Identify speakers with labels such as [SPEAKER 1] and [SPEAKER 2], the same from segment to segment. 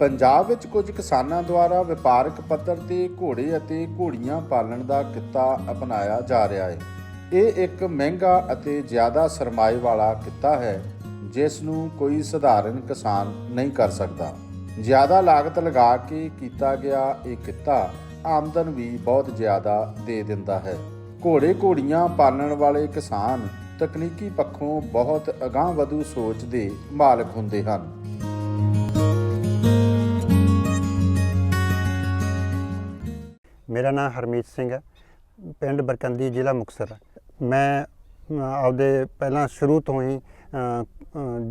[SPEAKER 1] ਪੰਜਾਬ ਵਿੱਚ ਕੁਝ ਕਿਸਾਨਾਂ ਦੁਆਰਾ ਵਪਾਰਕ ਪੱਧਰ ਤੇ ਘੋੜੇ ਅਤੇ ਘੋੜੀਆਂ ਪਾਲਣ ਦਾ ਕਿੱਤਾ ਅਪਣਾਇਆ ਜਾ ਰਿਹਾ ਹੈ। ਇਹ ਇੱਕ ਮਹਿੰਗਾ ਅਤੇ ਜ਼ਿਆਦਾ ਸਰਮਾਏ ਵਾਲਾ ਕਿੱਤਾ ਹੈ, ਜਿਸ ਨੂੰ ਕੋਈ ਸਧਾਰਨ ਕਿਸਾਨ ਨਹੀਂ ਕਰ ਸਕਦਾ। ਜ਼ਿਆਦਾ ਲਾਗਤ ਲਗਾ ਕੇ ਕੀਤਾ ਗਿਆ ਇਹ ਕਿੱਤਾ ਆਮਦਨ ਵੀ ਬਹੁਤ ਜ਼ਿਆਦਾ ਦੇ ਦਿੰਦਾ ਹੈ। ਘੋੜੇ ਘੋੜੀਆਂ ਪਾਲਣ ਵਾਲੇ ਕਿਸਾਨ ਤਕਨੀਕੀ ਪੱਖੋਂ ਬਹੁਤ ਅਗਾਂਹਵਧੂ ਸੋਚ ਦੇ ਮਾਲਕ ਹੁੰਦੇ ਹਨ।
[SPEAKER 2] ਮੇਰਾ ਨਾਮ ਹਰਮੀਤ ਸਿੰਘ ਹੈ। ਪਿੰਡ ਬਰਕੰਦੀ ਜ਼ਿਲ੍ਹਾ ਮੁਕਤਸਰ ਮੈਂ ਆਪਦੇ ਪਹਿਲਾਂ ਸ਼ੁਰੂ ਤੋਂ ਹੀ ਅ,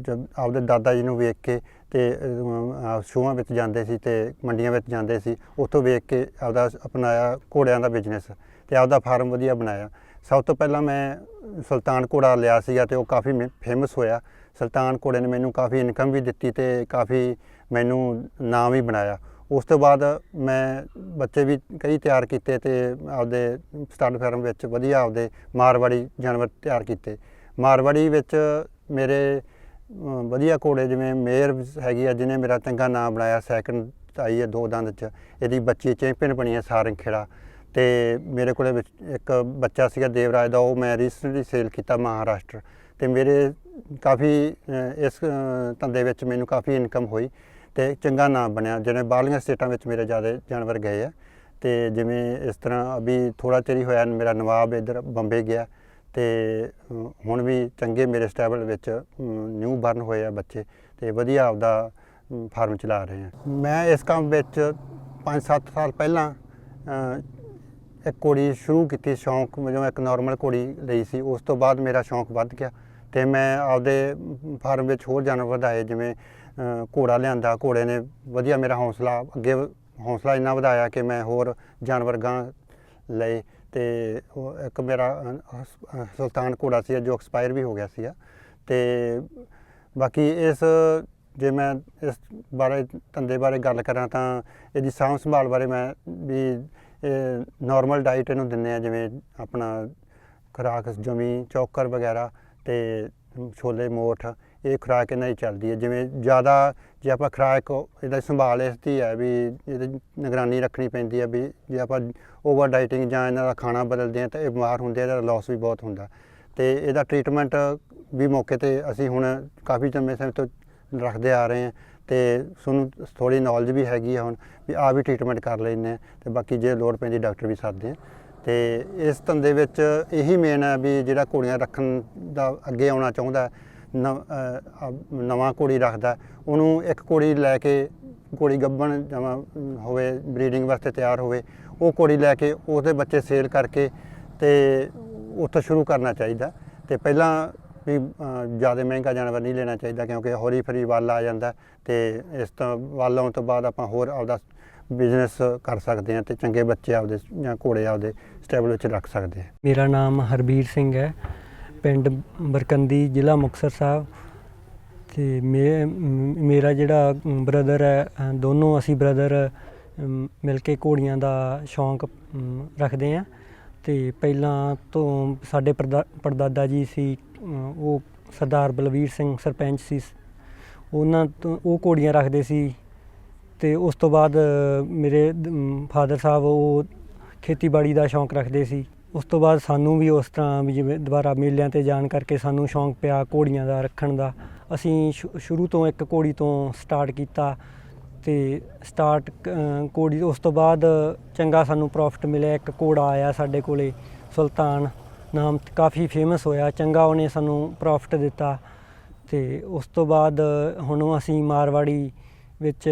[SPEAKER 2] ਜਦ ਆਪਦੇ ਦਾਦਾ ਜੀ ਨੂੰ ਵੇਖ ਕੇ ਤੇ ਅ, ਸ਼ੋਆਂ ਵਿੱਚ ਜਾਂਦੇ ਸੀ ਤੇ ਮੰਡੀਆਂ ਵਿੱਚ ਜਾਂਦੇ ਸੀ ਉੱਥੋਂ ਵੇਖ ਕੇ ਆਪਦਾ ਅਪਣਾਇਆ ਘੋੜਿਆਂ ਦਾ ਬਿਜ਼ਨਸ ਤੇ ਆਪਦਾ ਫਾਰਮ ਵਧੀਆ ਬਣਾਇਆ। ਸਭ ਤੋਂ ਪਹਿਲਾਂ ਮੈਂ ਸੁਲਤਾਨ ਘੋੜਾ ਲਿਆ ਸੀਗਾ ਤੇ ਉਹ ਕਾਫੀ ਫੇਮਸ ਹੋਇਆ। ਸੁਲਤਾਨ ਘੋੜੇ ਨੇ ਮੈਨੂੰ ਕਾਫੀ ਇਨਕਮ ਵੀ ਦਿੱਤੀ ਤੇ ਕਾਫੀ ਮੈਨੂੰ ਨਾਮ ਵੀ ਬਣਾਇਆ। ਉਸ ਤੋਂ ਬਾਅਦ ਮੈਂ ਬੱਚੇ ਵੀ ਕਈ ਤਿਆਰ ਕੀਤੇ ਤੇ ਆਪਦੇ ਸਟੱਡ ਫਾਰਮ ਵਿੱਚ ਵਧੀਆ ਆਪਦੇ ਮਾਰਵਾੜੀ ਜਾਨਵਰ ਤਿਆਰ ਕੀਤੇ। ਮਾਰਵਾੜੀ ਵਿੱਚ ਮੇਰੇ ਵਧੀਆ ਘੋੜੇ ਜਿਵੇਂ ਮੇਰ ਹੈਗੀ ਆ, ਜਿਹਨੇ ਮੇਰਾ ਚੰਗਾ ਨਾਮ ਬਣਾਇਆ ਸੈਕੰਡ ਆਈ ਹੈ ਦੋ ਦੰਦ ਚ, ਇਹਦੀ ਬੱਚੀ ਚੈਂਪੀਅਨ ਬਣੀ ਹੈ ਸਾਰੰਖੇੜਾ। ਤੇ ਮੇਰੇ ਕੋਲੇ ਵਿੱਚ ਇੱਕ ਬੱਚਾ ਸੀਗਾ ਦੇਵਰਾਜ ਦਾ, ਉਹ ਮੈਂ ਰੀਸੈਂਟਲੀ ਸੇਲ ਕੀਤਾ ਮਹਾਰਾਸ਼ਟਰ। ਤੇ ਮੇਰੇ ਕਾਫੀ ਇਸ ਧੰਦੇ ਵਿੱਚ ਮੈਨੂੰ ਕਾਫੀ ਇਨਕਮ ਹੋਈ। ਤੇ ਚੰਗਾ ਨਾਮ ਬਣਿਆ, ਜਿਵੇਂ ਬਾਹਰਲੀਆਂ ਸਟੇਟਾਂ ਵਿੱਚ ਮੇਰੇ ਜ਼ਿਆਦਾ ਜਾਨਵਰ ਗਏ ਆ। ਤੇ ਜਿਵੇਂ ਇਸ ਤਰ੍ਹਾਂ ਅਭੀ ਥੋੜਾ ਚਿਰ ਹੀ ਹੋਇਆ, ਮੇਰਾ ਨਵਾਬ ਇੱਧਰ ਬੰਬੇ ਗਿਆ ਤੇ ਹੁਣ ਵੀ ਚੰਗੇ ਮੇਰੇ ਸਟੇਬਲ ਵਿੱਚ ਨਿਊ ਬਰਨ ਹੋਏ ਆ ਬੱਚੇ ਤੇ ਵਧੀਆ ਆਪਦਾ ਫਾਰਮ ਚਲਾ ਰਹੇ ਆ। ਮੈਂ ਇਸ ਕੰਮ ਵਿੱਚ 5-7 ਸਾਲ ਪਹਿਲਾਂ ਇੱਕ ਘੋੜੀ ਸ਼ੁਰੂ ਕੀਤੀ ਸ਼ੌਂਕ ਵਜੋਂ ਇੱਕ ਨਾਰਮਲ ਘੋੜੀ ਲਈ ਸੀ, ਉਸ ਤੋਂ ਬਾਅਦ ਮੇਰਾ ਸ਼ੌਂਕ ਵੱਧ ਗਿਆ ਤੇ ਮੈਂ ਆਪਦੇ ਫਾਰਮ ਵਿੱਚ ਹੋਰ ਜਾਨਵਰ ਵਧਾਏ, ਜਿਵੇਂ ਘੋੜਾ ਲਿਆਂਦਾ, ਘੋੜੇ ਨੇ ਵਧੀਆ ਮੇਰਾ ਹੌਸਲਾ, ਅੱਗੇ ਵ- ਹੌਸਲਾ ਇੰਨਾ ਵਧਾਇਆ ਕਿ ਮੈਂ ਹੋਰ ਜਾਨਵਰ ਗਾਂ ਲਏ ਤੇ ਇੱਕ ਮੇਰਾ ਸੁਲਤਾਨ ਘੋੜਾ ਸੀ ਜੋ ਐਕਸਪਾਇਰ ਵੀ ਹੋ ਗਿਆ ਸੀ ਤੇ ਬਾਕੀ ਇਸ, ਜੇ ਮੈਂ ਇਸ ਬਾਰੇ, ਧੰਦੇ ਬਾਰੇ ਗੱਲ ਕਰਾਂ ਤਾਂ ਇਹਦੀ ਸਾਂਭ ਸੰਭਾਲ ਬਾਰੇ ਮੈਂ ਵੀ ਨਾਰਮਲ ਡਾਈਟ ਇਹਨੂੰ ਦਿੰਨੇ ਆ ਜਿਵੇਂ ਆਪਣਾ ਖੁਰਾਕ ਜਮੀ ਚੌਕਰ ਵਗੈਰਾ ਤੇ ਛੋਲੇ ਮੋਠ ਇਹ ਖੁਰਾਕ ਇਹਨਾਂ ਦੀ ਚੱਲਦੀ ਹੈ। ਜਿਵੇਂ ਜ਼ਿਆਦਾ ਜੇ ਆਪਾਂ ਖੁਰਾਕ ਇਹਦਾ ਸੰਭਾਲ ਇਸ ਦੀ ਹੈ ਵੀ ਇਹਦੀ ਨਿਗਰਾਨੀ ਰੱਖਣੀ ਪੈਂਦੀ ਹੈ ਵੀ ਜੇ ਆਪਾਂ ਓਵਰ ਡਾਈਟਿੰਗ ਜਾਂ ਇਹਨਾਂ ਦਾ ਖਾਣਾ ਬਦਲਦੇ ਆ ਤਾਂ ਇਹ ਬਿਮਾਰ ਹੁੰਦੇ ਆ, ਇਹਦਾ ਲਾਸ ਵੀ ਬਹੁਤ ਹੁੰਦਾ। ਤੇ ਇਹਦਾ ਟ੍ਰੀਟਮੈਂਟ ਵੀ ਮੌਕੇ ਤੇ ਅਸੀਂ ਹੁਣ ਕਾਫੀ ਸਮੇਂ ਸਮੇਂ ਤੋਂ ਰੱਖਦੇ ਆ ਰਹੇ ਹਾਂ ਤੇ ਸਾਨੂੰ ਥੋੜੀ ਨੌਲੇਜ ਵੀ ਹੈਗੀ ਆ ਹੁਣ ਵੀ ਆ ਵੀ ਟ੍ਰੀਟਮੈਂਟ ਕਰ ਲੈਂਦੇ ਹਾਂ ਤੇ ਬਾਕੀ ਜੇ ਲੋੜ ਪੈਂਦੀ ਡਾਕਟਰ ਵੀ ਸੱਦਦੇ ਆ ਤੇ ਇਸ ਧੰਦੇ ਵਿੱਚ ਇਹੀ ਮੇਨ ਹੈ ਵੀ ਜਿਹੜਾ ਘੋੜੀਆਂ ਰੱਖਣ ਦਾ ਅੱਗੇ ਆਉਣਾ ਚਾਹੁੰਦਾ ਨਵਾਂ ਘੋੜੀ ਰੱਖਦਾ। ਉਹਨੂੰ ਇੱਕ ਘੋੜੀ ਲੈ ਕੇ ਘੋੜੀ ਗੱਭਣ ਜਮਾ ਹੋਵੇ, ਬਰੀਡਿੰਗ ਵਾਸਤੇ ਤਿਆਰ ਹੋਵੇ, ਉਹ ਘੋੜੀ ਲੈ ਕੇ ਉਹਦੇ ਬੱਚੇ ਸੇਲ ਕਰਕੇ ਤੇ ਉੱਥੋਂ ਸ਼ੁਰੂ ਕਰਨਾ ਚਾਹੀਦਾ। ਤੇ ਪਹਿਲਾਂ ਵੀ ਜ਼ਿਆਦਾ ਮਹਿੰਗਾ ਜਾਨਵਰ ਨਹੀਂ ਲੈਣਾ ਚਾਹੀਦਾ ਕਿਉਂਕਿ ਹੌਲੀ ਫਰੀ ਵੱਲ ਆ ਜਾਂਦਾ ਤੇ ਇਸ ਤੋਂ, ਵੱਲ ਆਉਣ ਤੋਂ ਬਾਅਦ ਆਪਾਂ ਹੋਰ ਆਪਦਾ ਬਿਜ਼ਨਸ ਕਰ ਸਕਦੇ ਹਾਂ ਤੇ ਚੰਗੇ ਬੱਚੇ ਆਪਦੇ ਜਾਂ ਘੋੜੇ ਆਪਦੇ ਸਟੇਬਲ ਵਿੱਚ ਰੱਖ ਸਕਦੇ ਹਾਂ।
[SPEAKER 3] ਮੇਰਾ ਨਾਮ ਹਰਬੀਰ ਸਿੰਘ ਹੈ। ਪਿੰਡ ਬਰਕੰਦੀ ਜ਼ਿਲ੍ਹਾ ਮੁਕਤਸਰ ਸਾਹਿਬ ਤੇ ਮੇ- ਮ- ਮੇਰਾ ਜਿਹੜਾ ਬ੍ਰਦਰ ਹੈ ਅ, ਦੋਨੋਂ ਅਸੀਂ ਬ੍ਰਦਰ ਮਿਲ ਕੇ ਘੋੜੀਆਂ ਦਾ ਸ਼ੌਂਕ ਅਮ, ਰੱਖਦੇ ਹਾਂ। ਤੇ ਪਹਿਲਾਂ ਤੋਂ ਸਾਡੇ ਪਰਦਾ- ਪੜਦਾਦਾ ਜੀ ਸੀ ਅ, ਉਹ ਸਰਦਾਰ ਬਲਵੀਰ ਸਿੰਘ ਸਰਪੰਚ ਸੀ। ਉਹਨਾਂ ਤੋਂ ਉਹ ਘੋੜੀਆਂ ਰੱਖਦੇ ਸੀ ਤੇ ਉਸ ਤੋਂ ਬਾਅਦ ਅ, ਮੇਰੇ ਫਾਦਰ ਸਾਹਿਬ ਉਹ ਖੇਤੀਬਾੜੀ ਦਾ ਸ਼ੌਂਕ ਰੱਖਦੇ ਸੀ। ਉਸ ਤੋਂ ਬਾਅਦ ਸਾਨੂੰ ਵੀ ਉਸ ਤਰ੍ਹਾਂ ਵੀ ਜਿਵੇਂ ਦੁਬਾਰਾ ਮੇਲਿਆਂ ਤੇ ਜਾਣ ਕਰਕੇ ਸਾਨੂੰ ਸ਼ੌਂਕ ਪਿਆ ਘੋੜੀਆਂ ਦਾ ਰੱਖਣ ਦਾ। ਅਸੀਂ ਸ਼ੁ- ਸ਼ੁਰੂ ਤੋਂ ਇੱਕ ਘੋੜੀ ਤੋਂ ਸਟਾਰਟ ਕੀਤਾ ਤੇ ਸਟਾਰਟ ਘੋੜੀ ਉਸ ਤੋਂ ਬਾਅਦ ਚੰਗਾ ਸਾਨੂੰ ਪ੍ਰੋਫਿਟ ਮਿਲਿਆ। ਇੱਕ ਘੋੜਾ ਆਇਆ ਸਾਡੇ ਕੋਲੇ, ਸੁਲਤਾਨ ਨਾਮ ਕਾਫੀ ਫੇਮਸ ਹੋਇਆ। ਚੰਗਾ ਉਹਨੇ ਸਾਨੂੰ ਪ੍ਰੋਫਿਟ ਦਿੱਤਾ ਤੇ ਉਸ ਤੋਂ ਬਾਅਦ ਹੁਣ ਅਸੀਂ ਮਾਰਵਾੜੀ ਵਿੱਚ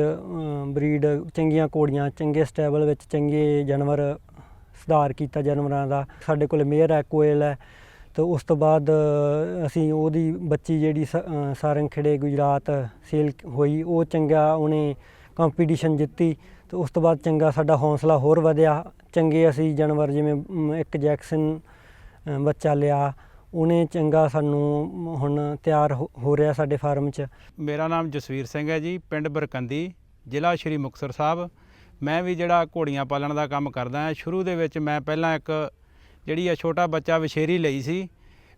[SPEAKER 3] ਬਰੀਡ ਚੰਗੀਆਂ ਘੋੜੀਆਂ, ਚੰਗੇ ਸਟੇਬਲ ਵਿੱਚ ਚੰਗੇ ਜਾਨਵਰ ਸੁਧਾਰ ਕੀਤਾ ਜਾਨਵਰਾਂ ਦਾ। ਸਾਡੇ ਕੋਲ ਮੇਅਰ ਹੈ ਕੋਇਲ ਹੈ। ਤੇ ਉਸ ਤੋਂ ਬਾਅਦ ਅਸੀਂ ਉਹਦੀ ਬੱਚੀ ਜਿਹੜੀ ਸ- ਅ, ਸਾਰੰਗ ਖੇੜੇ ਗੁਜਰਾਤ ਸੇਲ ਹੋਈ ਉਹ ਚੰਗਾ ਉਹਨੇ ਕੰਪੀਟੀਸ਼ਨ ਜਿੱਤੀ। ਤੇ ਉਸ ਤੋਂ ਬਾਅਦ ਚੰਗਾ ਸਾਡਾ ਹੌਸਲਾ ਹੋਰ ਵਧਿਆ। ਚੰਗੇ ਅਸੀਂ ਜਾਨਵਰ ਜਿਵੇਂ ਇੱਕ ਜੈਕਸਨ ਬੱਚਾ ਲਿਆ। ਉਹਨੇ ਚੰਗਾ ਸਾਨੂੰ ਹੁਣ ਤਿਆਰ ਹੋ- ਹੋ ਰਿਹਾ ਸਾਡੇ ਫਾਰਮ 'ਚ।
[SPEAKER 4] ਮੇਰਾ ਨਾਮ ਜਸਵੀਰ ਸਿੰਘ ਹੈ ਜੀ ਪਿੰਡ ਬਰਕੰਦੀ ਜ਼ਿਲ੍ਹਾ ਸ਼੍ਰੀ ਮੁਕਤਸਰ ਸਾਹਿਬ। ਮੈਂ ਵੀ ਜਿਹੜਾ ਘੋੜੀਆਂ ਪਾਲਣ ਦਾ ਕੰਮ ਕਰਦਾ ਹਾਂ, ਸ਼ੁਰੂ ਦੇ ਵਿੱਚ ਮੈਂ ਪਹਿਲਾਂ ਇੱਕ ਜਿਹੜੀ ਆ ਛੋਟਾ ਬੱਚਾ ਵਿਸ਼ੇਰੀ ਲਈ ਸੀ।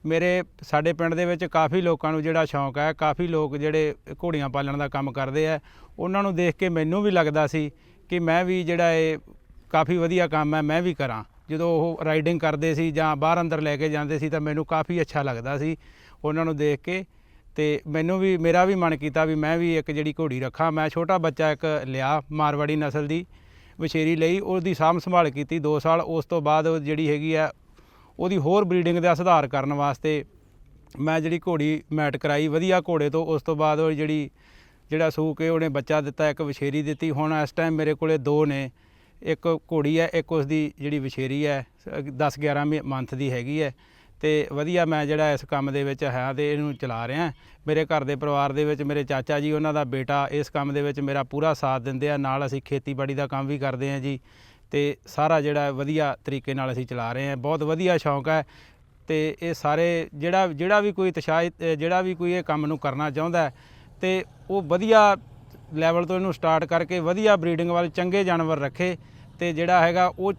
[SPEAKER 4] ਮੇਰੇ ਸਾਡੇ ਪਿੰਡ ਦੇ ਵਿੱਚ ਕਾਫੀ ਲੋਕਾਂ ਨੂੰ ਜਿਹੜਾ ਸ਼ੌਂਕ ਹੈ, ਕਾਫੀ ਲੋਕ ਜਿਹੜੇ ਘੋੜੀਆਂ ਪਾਲਣ ਦਾ ਕੰਮ ਕਰਦੇ ਆ, ਉਹਨਾਂ ਨੂੰ ਦੇਖ ਕੇ ਮੈਨੂੰ ਵੀ ਲੱਗਦਾ ਸੀ ਕਿ ਮੈਂ ਵੀ ਜਿਹੜਾ ਇਹ ਕਾਫੀ ਵਧੀਆ ਕੰਮ ਹੈ, ਮੈਂ ਵੀ ਕਰਾਂ। ਜਦੋਂ ਉਹ ਰਾਈਡਿੰਗ ਕਰਦੇ ਸੀ ਜਾਂ ਬਾਹਰ ਅੰਦਰ ਲੈ ਕੇ ਜਾਂਦੇ ਸੀ ਤਾਂ ਮੈਨੂੰ ਕਾਫੀ ਅੱਛਾ ਲੱਗਦਾ ਸੀ। ਉਹਨਾਂ ਨੂੰ ਦੇਖ ਕੇ ਤੇ ਮੈਨੂੰ ਵੀ, ਮੇਰਾ ਵੀ ਮਨ ਕੀਤਾ ਵੀ ਮੈਂ ਵੀ ਇੱਕ ਜਿਹੜੀ ਘੋੜੀ ਰੱਖਾਂ। ਮੈਂ ਛੋਟਾ ਬੱਚਾ ਇੱਕ ਲਿਆ ਮਾਰਵਾੜੀ ਨਸਲ ਦੀ, ਵਛੇਰੀ ਲਈ। ਉਹਦੀ ਸਾਂਭ ਸੰਭਾਲ ਕੀਤੀ 2 ਸਾਲ। ਉਸ ਤੋਂ ਬਾਅਦ ਉਹ ਜਿਹੜੀ ਹੈਗੀ ਆ, ਉਹਦੀ ਹੋਰ ਬਰੀਡਿੰਗ ਦਾ ਸੁਧਾਰ ਕਰਨ ਵਾਸਤੇ ਮੈਂ ਜਿਹੜੀ ਘੋੜੀ ਮੈਟ ਕਰਾਈ, ਵਧੀਆ ਘੋੜੇ ਤੋਂ। ਉਸ ਤੋਂ ਬਾਅਦ ਉਹ ਜਿਹੜੀ, ਜਿਹੜਾ ਸੂ ਕੇ ਉਹਨੇ ਬੱਚਾ ਦਿੱਤਾ, ਇੱਕ ਵਛੇਰੀ ਦਿੱਤੀ। ਹੁਣ ਇਸ ਟਾਈਮ ਮੇਰੇ ਕੋਲੇ ਦੋ ਨੇ। ਇੱਕ ਘੋੜੀ ਹੈ, ਇੱਕ ਉਸ ਦੀ ਜਿਹੜੀ ਵਛੇਰੀ ਹੈ 10 11 ਮੰਥ ਦੀ ਹੈਗੀ ਹੈ। ਤੇ ਵਧੀਆ ਮੈਂ ਜਿਹੜਾ ਇਸ ਕੰਮ ਦੇ ਵਿੱਚ ਹੈ ਤੇ ਇਹਨੂੰ ਚਲਾ ਰਿਹਾ ਮੇਰੇ ਘਰ ਦੇ ਪਰਿਵਾਰ ਦੇ ਵਿੱਚ ਮੇਰੇ ਚਾਚਾ ਜੀ, ਉਹਨਾਂ ਦਾ ਬੇਟਾ ਇਸ ਕੰਮ ਦੇ ਵਿੱਚ ਮੇਰਾ ਪੂਰਾ ਸਾਥ ਦਿੰਦੇ ਆ। ਨਾਲ ਅਸੀਂ ਖੇਤੀਬਾੜੀ ਦਾ ਕੰਮ ਵੀ ਕਰਦੇ ਆ ਜੀ ਤੇ ਸਾਰਾ ਜਿਹੜਾ ਵਧੀਆ ਤਰੀਕੇ ਨਾਲ ਅਸੀਂ ਚਲਾ ਰਹੇ ਹਾਂ। ਬਹੁਤ ਵਧੀਆ ਸ਼ੌਂਕ ਹੈ ਤੇ ਇਹ ਸਾਰੇ ਜਿਹੜਾ ਜਿਹੜਾ ਵੀ ਕੋਈ ਉਤਸ਼ਾਹਿਤ ਜਿਹੜਾ ਵੀ ਕੋਈ ਇਹ ਕੰਮ ਨੂੰ ਕਰਨਾ ਚਾਹੁੰਦਾ ਹੈ ਤੇ ਉਹ ਵਧੀਆ ਲੈਵਲ ਤੋਂ ਇਹਨੂੰ ਸਟਾਰਟ ਕਰਕੇ ਵਧੀਆ ਬਰੀਡਿੰਗ ਵਾਲੇ ਚੰਗੇ ਜਾਨਵਰ ਰੱਖੇ ਤੇ ਜਿਹੜਾ ਹੈਗਾ ਉਹ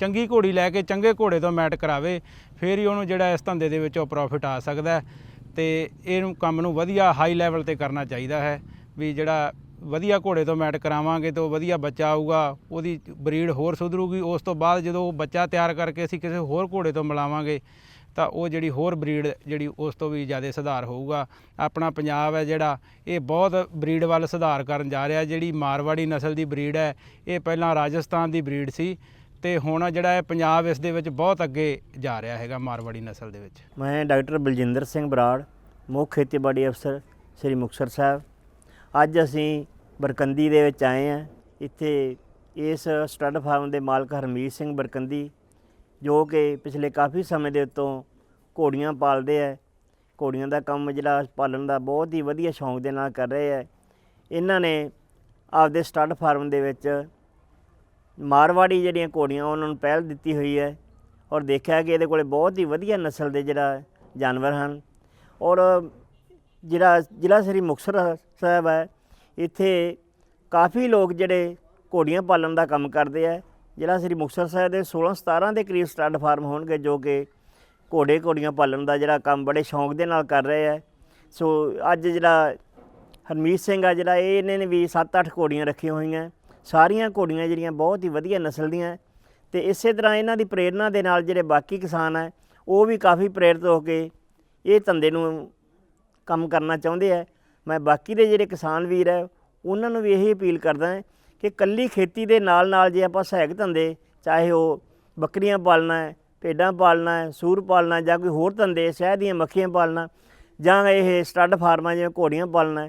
[SPEAKER 4] ਚੰਗੀ ਘੋੜੀ ਲੈ ਕੇ ਚੰਗੇ ਘੋੜੇ ਤੋਂ ਮੈਟ ਕਰਾਵੇ ਫਿਰ ਹੀ ਉਹਨੂੰ ਜਿਹੜਾ ਇਸ ਧੰਦੇ ਦੇ ਵਿੱਚ ਉਹ ਪ੍ਰੋਫਿਟ ਆ ਸਕਦਾ ਹੈ ਤੇ ਇਹਨੂੰ ਕੰਮ ਨੂੰ ਵਧੀਆ ਹਾਈ ਲੈਵਲ ਤੇ ਕਰਨਾ ਚਾਹੀਦਾ ਹੈ ਵੀ ਜਿਹੜਾ ਵਧੀਆ ਘੋੜੇ ਤੋਂ ਮੈਟ ਕਰਾਵਾਂਗੇ ਤਾਂ ਉਹ ਵਧੀਆ ਬੱਚਾ ਆਊਗਾ, ਉਹਦੀ ਬਰੀਡ ਹੋਰ ਸੁਧਰੂਗੀ, ਉਸ ਤੋਂ ਬਾਅਦ ਜਦੋਂ ਉਹ ਬੱਚਾ ਤਿਆਰ ਕਰਕੇ ਅਸੀਂ ਕਿਸੇ ਹੋਰ ਘੋੜੇ ਤੋਂ ਮਿਲਾਵਾਂਗੇ ਤਾਂ ਉਹ ਜਿਹੜੀ ਹੋਰ ਬਰੀਡ ਜਿਹੜੀ ਉਸ ਤੋਂ ਵੀ ਜ਼ਿਆਦਾ ਸੁਧਾਰ ਹੋਊਗਾ। ਆਪਣਾ ਪੰਜਾਬ ਹੈ ਜਿਹੜਾ, ਇਹ ਬਹੁਤ ਬਰੀਡ ਵੱਲ ਸੁਧਾਰ ਕਰਨ ਜਾ ਰਿਹਾ, ਜਿਹੜੀ ਮਾਰਵਾੜੀ ਨਸਲ ਦੀ ਬਰੀਡ ਹੈ, ਇਹ ਪਹਿਲਾਂ ਰਾਜਸਥਾਨ ਦੀ ਬਰੀਡ ਸੀ ਤੇ ਹੁਣ ਜਿਹੜਾ ਹੈ ਪੰਜਾਬ ਇਸ ਦੇ ਵਿੱਚ ਬਹੁਤ ਅੱਗੇ ਜਾ ਰਿਹਾ ਹੈਗਾ ਮਾਰਵਾੜੀ ਨਸਲ ਦੇ ਵਿੱਚ।
[SPEAKER 5] ਮੈਂ ਡਾਕਟਰ ਬਲਜਿੰਦਰ ਸਿੰਘ ਬਰਾੜ, ਮੁੱਖ ਖੇਤੀਬਾੜੀ ਅਫਸਰ ਸ੍ਰੀ ਮੁਕਤਸਰ ਸਾਹਿਬ। ਅੱਜ ਅਸੀਂ ਬਰਕੰਦੀ ਦੇ ਵਿੱਚ ਆਏ ਹਾਂ। ਇੱਥੇ ਇਸ ਸਟੱਡ ਫਾਰਮ ਦੇ ਮਾਲਕ ਹਰਮੀਤ ਸਿੰਘ ਬਰਕੰਦੀ, ਜੋ ਕਿ ਪਿਛਲੇ ਕਾਫੀ ਸਮੇਂ ਦੇ ਉੱਤੋਂ ਘੋੜੀਆਂ ਪਾਲਦੇ ਆ। ਘੋੜੀਆਂ ਦਾ ਕੰਮ ਜਿਹੜਾ ਪਾਲਣ ਦਾ ਬਹੁਤ ਹੀ ਵਧੀਆ ਸ਼ੌਂਕ ਦੇ ਨਾਲ ਕਰ ਰਹੇ ਆ। ਇਹਨਾਂ ਨੇ ਆਪਦੇ ਸਟੱਡ ਫਾਰਮ ਦੇ ਵਿੱਚ ਮਾਰਵਾੜੀ ਜਿਹੜੀਆਂ ਘੋੜੀਆਂ, ਉਹਨਾਂ ਨੂੰ ਪਹਿਲ ਦਿੱਤੀ ਹੋਈ ਹੈ ਔਰ ਦੇਖਿਆ ਕਿ ਇਹਦੇ ਕੋਲੇ ਬਹੁਤ ਹੀ ਵਧੀਆ ਨਸਲ ਦੇ ਜਿਹੜਾ ਜਾਨਵਰ ਹਨ ਔਰ ਜਿਹੜਾ ਜ਼ਿਲ੍ਹਾ ਸ੍ਰੀ ਮੁਕਤਸਰ ਸਾਹਿਬ ਹੈ, ਇੱਥੇ ਕਾਫੀ ਲੋਕ ਜਿਹੜੇ ਘੋੜੀਆਂ ਪਾਲਣ ਦਾ ਕੰਮ ਕਰਦੇ ਆ ਜ਼ਿਲ੍ਹਾ ਸ੍ਰੀ ਮੁਕਤਸਰ ਸਾਹਿਬ ਦੇ 16 17 ਦੇ ਕਰੀਬ ਸਟੱਡ ਫਾਰਮ ਹੋਣਗੇ ਜੋ ਕਿ ਘੋੜੇ ਘੋੜੀਆਂ ਪਾਲਣ ਦਾ ਜਿਹੜਾ ਕੰਮ ਬੜੇ ਸ਼ੌਂਕ ਦੇ ਨਾਲ ਕਰ ਰਹੇ ਆ ਸੋ ਅੱਜ ਜਿਹੜਾ ਹਰਮੀਤ ਸਿੰਘ ਆ ਜਿਹੜਾ, ਇਹ ਇਹਨੇ ਨੇ ਵੀ 7-8 ਘੋੜੀਆਂ ਰੱਖੀਆਂ ਹੋਈਆਂ। ਸਾਰੀਆਂ ਘੋੜੀਆਂ ਜਿਹੜੀਆਂ ਬਹੁਤ ਹੀ ਵਧੀਆ ਨਸਲ ਦੀਆਂ ਤੇ ਇਸੇ ਤਰ੍ਹਾਂ ਇਹਨਾਂ ਦੀ ਪ੍ਰੇਰਣਾ ਦੇ ਨਾਲ ਜਿਹੜੇ ਬਾਕੀ ਕਿਸਾਨ ਆ ਉਹ ਵੀ ਕਾਫੀ ਪ੍ਰੇਰਿਤ ਹੋ ਕੇ ਇਹ ਧੰਦੇ ਨੂੰ ਕੰਮ ਕਰਨਾ ਚਾਹੁੰਦੇ ਆ ਮੈਂ ਬਾਕੀ ਦੇ ਜਿਹੜੇ ਕਿਸਾਨ ਵੀਰ ਹੈ, ਉਹਨਾਂ ਨੂੰ ਵੀ ਇਹੀ ਅਪੀਲ ਕਰਦਾ ਹਾਂ ਕਿ ਕੱਲੀ ਖੇਤੀ ਦੇ ਨਾਲ ਨਾਲ ਜੇ ਆਪਾਂ ਸਹਾਇਕ ਧੰਦੇ, ਚਾਹੇ ਉਹ ਬੱਕਰੀਆਂ ਪਾਲਣਾ ਹੈ, ਭੇਡਾਂ ਪਾਲਣਾ ਹੈ, ਸੂਰ ਪਾਲਣਾ ਜਾਂ ਕੋਈ ਹੋਰ ਧੰਦੇ, ਸ਼ਹਿਦ ਦੀਆਂ ਮੱਖੀਆਂ ਪਾਲਣਾ, ਜਾਂ ਇਹ ਸਟੱਡ ਫਾਰਮਾਂ ਜਿਵੇਂ ਘੋੜੀਆਂ ਪਾਲਣਾ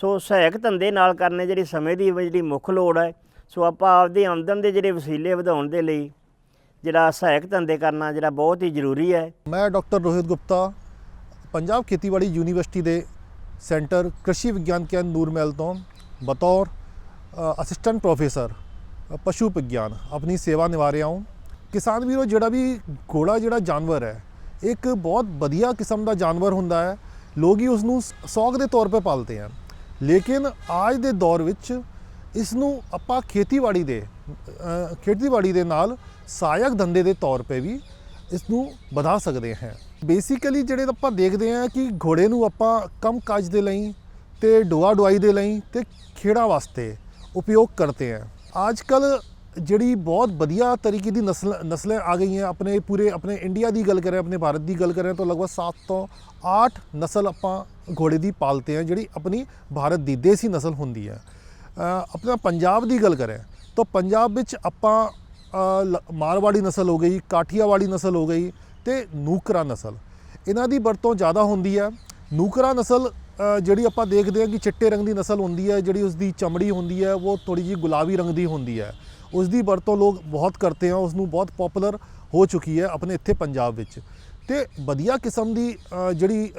[SPEAKER 5] ਸੋ ਸਹਾਇਕ ਧੰਦੇ ਨਾਲ ਕਰਨੇ ਜਿਹੜੀ ਸਮੇਂ ਦੀ ਜਿਹੜੀ ਮੁੱਖ ਲੋੜ ਹੈ। ਸੋ ਆਪਾਂ ਆਪਦੀ ਆਮਦਨ ਦੇ ਜਿਹੜੇ ਵਸੀਲੇ ਵਧਾਉਣ ਦੇ ਲਈ ਜਿਹੜਾ ਸਹਾਇਕ ਧੰਦੇ ਕਰਨਾ ਜਿਹੜਾ ਬਹੁਤ ਹੀ ਜ਼ਰੂਰੀ ਹੈ।
[SPEAKER 6] ਮੈਂ ਡਾਕਟਰ ਰੋਹਿਤ ਗੁਪਤਾ, ਪੰਜਾਬ ਖੇਤੀਬਾੜੀ ਯੂਨੀਵਰਸਿਟੀ ਦੇ ਸੈਂਟਰ ਕ੍ਰਿਸ਼ੀ ਵਿਗਿਆਨ ਕੇਂਦਰ ਨੂਰਮਹਿਲ ਤੋਂ ਬਤੌਰ ਅਸਿਸਟੈਂਟ ਪ੍ਰੋਫੈਸਰ ਪਸ਼ੂ ਵਿਗਿਆਨ, ਆਪਣੀ ਸੇਵਾ ਨਿਭਾ ਰਿਹਾ ਹਾਂ। ਕਿਸਾਨ ਵੀਰੋ, ਜਿਹੜਾ ਵੀ ਘੋੜਾ ਜਿਹੜਾ ਜਾਨਵਰ ਹੈ ਇੱਕ ਬਹੁਤ ਵਧੀਆ ਕਿਸਮ ਦਾ ਜਾਨਵਰ ਹੁੰਦਾ ਹੈ। ਲੋਕ ਹੀ ਉਸ ਨੂੰ ਸ਼ੌਕ ਦੇ ਤੌਰ 'ਤੇ ਪਾਲਦੇ ਹਨ। ਲੇਕਿਨ ਅੱਜ ਦੇ ਦੌਰ ਵਿੱਚ ਇਸ ਨੂੰ ਆਪਾਂ ਖੇਤੀਬਾੜੀ ਦੇ ਖੇਤੀਬਾੜੀ ਦੇ ਨਾਲ ਸਹਾਇਕ ਧੰਦੇ ਦੇ ਤੌਰ 'ਤੇ ਵੀ ਇਸ ਨੂੰ ਵਧਾ ਸਕਦੇ ਹਾਂ। ਬੇਸਿਕਲੀ ਜਿਹੜੇ ਆਪਾਂ ਦੇਖਦੇ ਹਾਂ ਕਿ ਘੋੜੇ ਨੂੰ ਆਪਾਂ ਕੰਮ ਕਾਜ ਦੇ ਲਈ ਤੇ ਡੋਆ ਡੁਆਈ ਦੇ ਲਈ ਤੇ ਖੇੜਾ ਵਾਸਤੇ ਉਪਯੋਗ ਕਰਤੇ ਹੈ। ਅੱਜ ਕੱਲ ਜਿਹੜੀ ਬਹੁਤ ਵਧੀਆ ਤਰੀਕੇ ਦੀ ਨਸਲ ਨਸਲਾਂ ਆ ਗਈਆਂ, ਆਪਣੇ ਪੂਰੇ ਆਪਣੇ ਇੰਡੀਆ ਦੀ ਗੱਲ ਕਰਾਂ, ਆਪਣੇ ਭਾਰਤ ਦੀ ਗੱਲ ਕਰਾਂ ਤਾਂ ਲਗਭਗ 7 ਤੋਂ 8 ਨਸਲ ਆਪਾਂ ਘੋੜੇ ਦੀ ਪਾਲਤੇ ਆ ਜਿਹੜੀ ਆਪਣੀ ਭਾਰਤ ਦੀ ਦੇਸੀ ਨਸਲ ਹੁੰਦੀ ਹੈ। ਆਪਣਾ ਪੰਜਾਬ ਦੀ ਗੱਲ ਕਰਾਂ ਤਾਂ ਪੰਜਾਬ ਵਿੱਚ ਆਪਾਂ ਮਾਰਵਾੜੀ ਨਸਲ ਹੋ ਗਈ, ਕਾਠੀਆਵਾੜੀ ਨਸਲ ਹੋ ਗਈ ਤੇ ਨੂਕਰਾ ਨਸਲ। ਇਹਨਾਂ ਦੀ ਵਰਤੋਂ ਜ਼ਿਆਦਾ ਹੁੰਦੀ ਹੈ। ਨੂਕਰਾ ਨਸਲ ਜਿਹੜੀ ਆਪਾਂ ਦੇਖਦੇ ਹਾਂ ਕਿ ਚਿੱਟੇ ਰੰਗ ਦੀ ਨਸਲ ਹੁੰਦੀ ਹੈ, ਜਿਹੜੀ ਉਸ ਦੀ ਚਮੜੀ ਹੁੰਦੀ ਹੈ, ਉਹ ਥੋੜੀ ਜੀ ਗੁਲਾਬੀ ਰੰਗ ਦੀ ਹੁੰਦੀ ਹੈ। ਉਸ ਦੀ ਵਰਤੋਂ ਲੋਕ ਬਹੁਤ ਕਰਦੇ ਆ ਉਸ ਨੂੰ ਬਹੁਤ ਪਪੂਲਰ ਹੋ ਚੁੱਕੀ ਹੈ ਆਪਣੇ ਇੱਥੇ ਪੰਜਾਬ ਵਿੱਚ। ਤੇ ਵਧੀਆ ਕਿਸਮ ਦੀ ਜਿਹੜੀ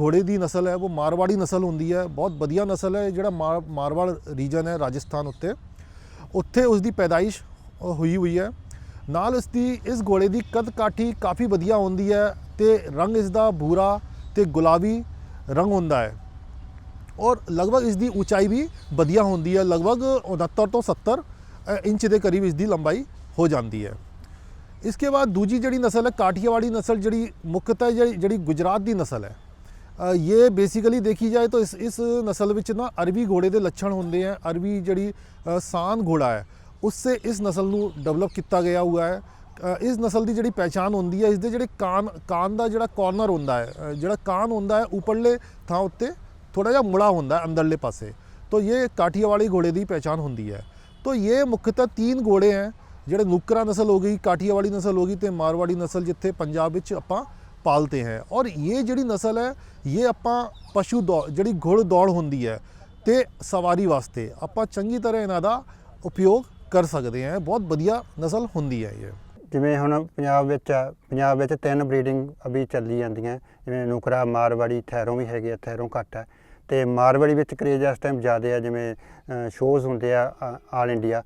[SPEAKER 6] ਘੋੜੇ ਦੀ ਨਸਲ ਹੈ, ਉਹ ਮਾਰਵਾੜੀ ਨਸਲ ਹੁੰਦੀ ਹੈ। ਬਹੁਤ ਵਧੀਆ ਨਸਲ ਹੈ, ਜਿਹੜਾ ਮਾਰ- ਮਾਰਵਾੜ ਰੀਜਨ ਹੈ ਰਾਜਸਥਾਨ ਉੱਤੇ। ਉੱਥੇ ਉਸ ਦੀ ਪੈਦਾਇਸ਼ ਹੋਈ ਹੋਈ ਹੈ। ਨਾਲ ਇਸ ਦੀ ਇਸ ਘੋੜੇ ਦੀ ਕਦ ਕਾਠੀ ਕਾਫੀ ਵਧੀਆ ਹੁੰਦੀ ਹੈ ਤੇ ਰੰਗ ਇਸ ਦਾ ਭੂਰਾ ਤੇ ਗੁਲਾਬੀ ਰੰਗ ਹੁੰਦਾ ਹੈ। ਔਰ ਲਗਭਗ ਇਸ ਦੀ ਉਚਾਈ ਵੀ ਵਧੀਆ ਹੁੰਦੀ ਹੈ, ਲਗਭਗ 69 ਤੋਂ 70 ਇੰਚ ਦੇ ਕਰੀਬ ਇਸ ਦੀ ਲੰਬਾਈ ਹੋ ਜਾਂਦੀ ਹੈ। ਇਸ ਕੇ ਬਾਅਦ ਦੂਜੀ ਜਿਹੜੀ ਨਸਲ ਹੈ, ਕਾਠੀਆਵਾੜੀ ਨਸਲ ਜਿਹੜੀ ਮੁੱਖਤਾ ਜਿਹੜੀ ਗੁਜਰਾਤ ਦੀ ਨਸਲ ਹੈ। ਇਹ ਬੇਸਿਕਲੀ ਦੇਖੀ ਜਾਏ ਤਾਂ ਇਸ ਇਸ ਨਸਲ ਵਿੱਚ ਨਾ ਅਰਬੀ ਘੋੜੇ ਦੇ ਲੱਛਣ ਹੁੰਦੇ ਆ ਅਰਬੀ ਜਿਹੜੀ ਸਾਨ ਘੋੜਾ ਹੈ ਉਸੇ ਇਸ ਨਸਲ ਨੂੰ ਡਿਵੈਲਪ ਕੀਤਾ ਗਿਆ ਹੋਇਆ ਹੈ। ਇਸ ਨਸਲ ਦੀ ਜਿਹੜੀ ਪਛਾਣ ਹੁੰਦੀ ਹੈ ਇਸ ਦੇ ਜਿਹੜੇ ਕਾਨ ਕਾਨ ਦਾ ਜਿਹੜਾ ਕਾਰਨਰ ਹੁੰਦਾ ਹੈ ਜਿਹੜਾ ਕਾਨ ਹੁੰਦਾ ਹੈ, ਉਪਰਲੇ ਥਾਂ ਉੱਤੇ ਥੋੜਾ ਜਿਹਾ ਮੁੜਾ ਹੁੰਦਾ ਹੈ, ਅੰਦਰਲੇ ਪਾਸੇ। ਤਾਂ ਇਹ ਕਾਠੀਆਵਾੜੀ ਘੋੜੇ ਦੀ ਪਛਾਣ ਹੁੰਦੀ ਹੈ। तो ये ਮੁੱਖਤः तीन ਘੋੜੇ ਹੈ ਜਿਹੜੇ ਨੁਕਰਾ ਨਸਲ ਹੋ ਗਈ ਕਾਠੀਆਵਾੜੀ ਨਸਲ ਹੋ ਗਈ ਤੇ ਮਾਰਵਾੜੀ ਨਸਲ ਜਿੱਥੇ ਪੰਜਾਬ ਵਿੱਚ ਆਪਾਂ ਪਾਲਤੇ ਹੈ ਔਰ ਇਹ ਜਿਹੜੀ ਨਸਲ ਹੈ ਇਹ ਆਪਾਂ ਪਸ਼ੂ ਦੌੜ ਜਿਹੜੀ ਘੋੜ ਦੌੜ ਹੁੰਦੀ ਹੈ ਤੇ ਸਵਾਰੀ ਵਾਸਤੇ ਆਪਾਂ ਚੰਗੀ ਤਰ੍ਹਾਂ ਇਹਨਾਂ ਦਾ ਉਪਯੋਗ ਕਰ ਸਕਦੇ ਹਾਂ ਬਹੁਤ ਵਧੀਆ ਨਸਲ ਹੁੰਦੀ ਹੈ ਇਹ
[SPEAKER 2] ਜਿਵੇਂ ਹੁਣ ਪੰਜਾਬ ਵਿੱਚ ਆ ਪੰਜਾਬ ਵਿੱਚ ਤਿੰਨ ਬਰੀਡਿੰਗ ਅਭੀ ਚੱਲੀ ਜਾਂਦੀਆਂ ਜਿਵੇਂ ਨੁਕਰਾ ਮਾਰਵਾੜੀ ਥੈਰੋਂ ਵੀ ਹੈਗੇ ਆ ਥੈਰੋਂ ਘੱਟ ਆ ਤੇ ਮਾਰਵਾੜੀ ਵਿੱਚ ਕਰੇਜ ਇਸ ਟਾਈਮ ਜ਼ਿਆਦਾ ਆ, ਜਿਵੇਂ ਸ਼ੋਜ਼ ਹੁੰਦੇ ਆ ਆਲ ਇੰਡੀਆ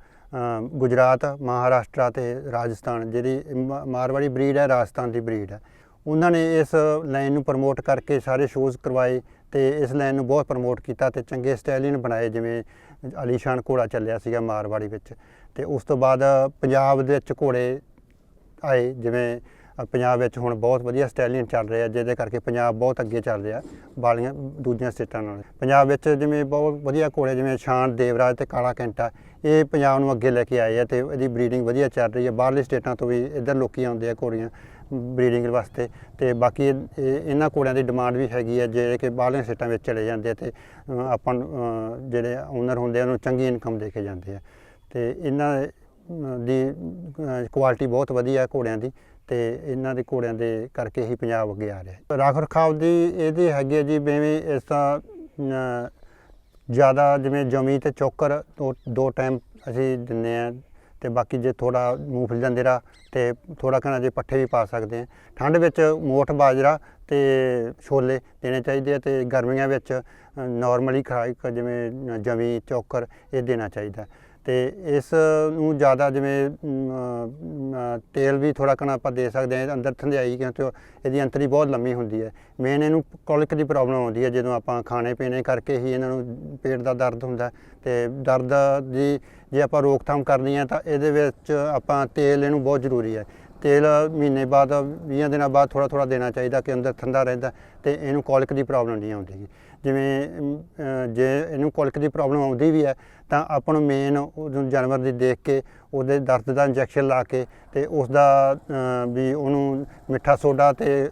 [SPEAKER 2] ਗੁਜਰਾਤ, ਮਹਾਰਾਸ਼ਟਰ ਤੇ ਰਾਜਸਥਾਨ ਜਿਹੜੀ ਮ- ਮਾਰਵਾੜੀ ਬਰੀਡ ਹੈ ਰਾਜਸਥਾਨ ਦੀ ਬਰੀਡ ਹੈ ਉਹਨਾਂ ਨੇ ਇਸ ਲਾਈਨ ਨੂੰ ਪ੍ਰਮੋਟ ਕਰਕੇ ਸਾਰੇ ਸ਼ੋਜ਼ ਕਰਵਾਏ ਤੇ ਇਸ ਲਾਈਨ ਨੂੰ ਬਹੁਤ ਪ੍ਰਮੋਟ ਕੀਤਾ ਤੇ ਚੰਗੇ ਸਟੈਲੀਅਨ ਬਣਾਏ, ਜਿਵੇਂ ਅਲੀਸ਼ਾਨ ਘੋੜਾ ਚੱਲਿਆ ਸੀਗਾ ਮਾਰਵਾੜੀ ਵਿੱਚ। ਤੇ ਉਸ ਤੋਂ ਬਾਅਦ ਪੰਜਾਬ ਦੇ ਵਿੱਚ ਘੋੜੇ ਆਏ, ਜਿਵੇਂ ਪੰਜਾਬ ਵਿੱਚ ਹੁਣ ਬਹੁਤ ਵਧੀਆ ਸਟੈਲੀਅਨ ਚੱਲ ਰਿਹਾ, ਜਿਹਦੇ ਕਰਕੇ ਪੰਜਾਬ ਬਹੁਤ ਅੱਗੇ ਚੱਲ ਰਿਹਾ ਬਾਲੀਆਂ ਦੂਜੀਆਂ ਸਟੇਟਾਂ ਨਾਲ। ਪੰਜਾਬ ਵਿੱਚ ਜਿਵੇਂ ਬਹੁਤ ਵਧੀਆ ਘੋੜੇ, ਜਿਵੇਂ ਸ਼ਾਨ, ਦੇਵਰਾਜ ਤੇ ਕਾਲਾ ਕੈਂਟਾ, ਇਹ ਪੰਜਾਬ ਨੂੰ ਅੱਗੇ ਲੈ ਕੇ ਆਏ ਆ ਤੇ ਇਹਦੀ ਬਰੀਡਿੰਗ ਵਧੀਆ ਚੱਲ ਰਹੀ ਹੈ ਬਾਹਰਲੀ ਸਟੇਟਾਂ ਤੋਂ ਵੀ ਇੱਧਰ ਲੋਕੀ ਆਉਂਦੇ ਆ ਘੋੜੀਆਂ ਬਰੀਡਿੰਗ ਵਾਸਤੇ ਤੇ ਬਾਕੀ ਇਹ- ਇਹਨਾਂ ਘੋੜਿਆਂ ਦੀ ਡਿਮਾਂਡ ਵੀ ਹੈਗੀ ਹੈ ਜਿਹੜੇ ਕਿ ਬਾਹਰਲੀਆਂ ਸਟੇਟਾਂ ਵਿੱਚ ਚਲੇ ਜਾਂਦੇ ਆ ਤੇ ਆਪਾਂ ਜਿਹੜੇ ਓਨਰ ਹੁੰਦੇ ਆ, ਉਹਨੂੰ ਚੰਗੀ ਇਨਕਮ ਦੇ ਕੇ ਜਾਂਦੇ ਆ। ਤੇ ਇਹਨਾਂ ਦੀ ਕੁਆਲਿਟੀ ਬਹੁਤ ਵਧੀਆ ਘੋੜਿਆਂ ਦੀ। ਤੇ ਇਹਨਾਂ ਦੇ ਘੋੜਿਆਂ ਦੇ ਕਰਕੇ ਹੀ ਪੰਜਾਬ ਅੱਗੇ ਆ ਰਿਹਾ ਹੈ। ਰੱਖ ਰਖਾਵ ਦੀ ਇਹਦੀ ਹੈਗੀ ਹੈ ਜੀ ਜਿਵੇਂ ਇਸ ਤਾਂ ਜ਼ਿਆਦਾ ਜਿਵੇਂ ਜਮੀ ਤੇ ਚੋਕਰ ਦੋ ਦੋ ਟਾਈਮ ਅਸੀਂ ਦਿੰਨੇ ਆ ਤੇ ਬਾਕੀ ਜੇ ਥੋੜਾ ਮੂੰਗਫਲੀ ਦਾ ਦੇਰਾ ਤੇ ਥੋੜਾ ਘਣਾ ਜੇ ਪੱਠੇ ਵੀ ਪਾ ਸਕਦੇ ਆ ਠੰਡ ਵਿੱਚ ਮੋਠ ਬਾਜਰਾ ਤੇ ਛੋਲੇ ਦੇਣੇ ਚਾਹੀਦੇ ਆ ਤੇ ਗਰਮੀਆਂ ਵਿੱਚ ਨਾਰਮਲੀ ਖੁਰਾਕ ਜਿਵੇਂ ਜਮੀ ਚੋਕਰ ਇਹ ਦੇਣਾ ਚਾਹੀਦਾ। ਤੇ ਇਸ ਨੂੰ ਜ਼ਿਆਦਾ ਜਿਵੇਂ ਤੇਲ ਵੀ ਥੋੜਾ ਕਣਾ ਆਪਾਂ ਦੇ ਸਕਦੇ ਹਾਂ, ਅੰਦਰ ਥੰਧਿਆਈ ਕਿਉਂਕਿ ਇਹਦੀ ਅੰਤਰੀ ਬਹੁਤ ਲੰਮੀ ਹੁੰਦੀ ਹੈ। ਮੇਨ ਇਹਨੂੰ ਕੋਲਿਕ ਦੀ ਪ੍ਰੋਬਲਮ ਆਉਂਦੀ ਹੈ, ਜਦੋਂ ਆਪਾਂ ਖਾਣੇ ਪੀਣੇ ਕਰਕੇ ਹੀ ਇਹਨਾਂ ਨੂੰ ਪੇਟ ਦਾ ਦਰਦ ਹੁੰਦਾ ਤੇ ਦਰਦ ਦੀ ਜੇ ਆਪਾਂ ਰੋਕਥਾਮ ਕਰਨੀ ਹੈ ਤਾਂ ਇਹਦੇ ਵਿੱਚ ਆਪਾਂ ਤੇਲ ਇਹਨੂੰ ਬਹੁਤ ਜ਼ਰੂਰੀ ਹੈ। ਤੇਲ ਮਹੀਨੇ ਬਾਅਦ 20 ਦਿਨਾਂ ਬਾਅਦ ਥੋੜਾ ਥੋੜਾ ਦੇਣਾ ਚਾਹੀਦਾ ਕਿ ਅੰਦਰ ਠੰਡਾ ਰਹਿੰਦਾ ਤੇ ਇਹਨੂੰ ਕੋਲਿਕ ਦੀ ਪ੍ਰੋਬਲਮ ਨਹੀਂ ਆਉਂਦੀ। ਜਿਵੇਂ ਜੇ ਇਹਨੂੰ ਕੋਲਿਕ ਦੀ ਪ੍ਰੋਬਲਮ ਆਉਂਦੀ ਵੀ ਹੈ, ਤਾਂ ਆਪਾਂ ਨੂੰ ਮੇਨ ਜਾਨਵਰ ਦੀ ਦੇਖ ਕੇ, ਉਹਦੇ ਦਰਦ ਦਾ ਇੰਜੈਕਸ਼ਨ ਲਾ ਕੇ ਤੇ ਉਸ ਦਾ ਵੀ ਉਹਨੂੰ ਮਿੱਠਾ ਸੋਡਾ ਤੇ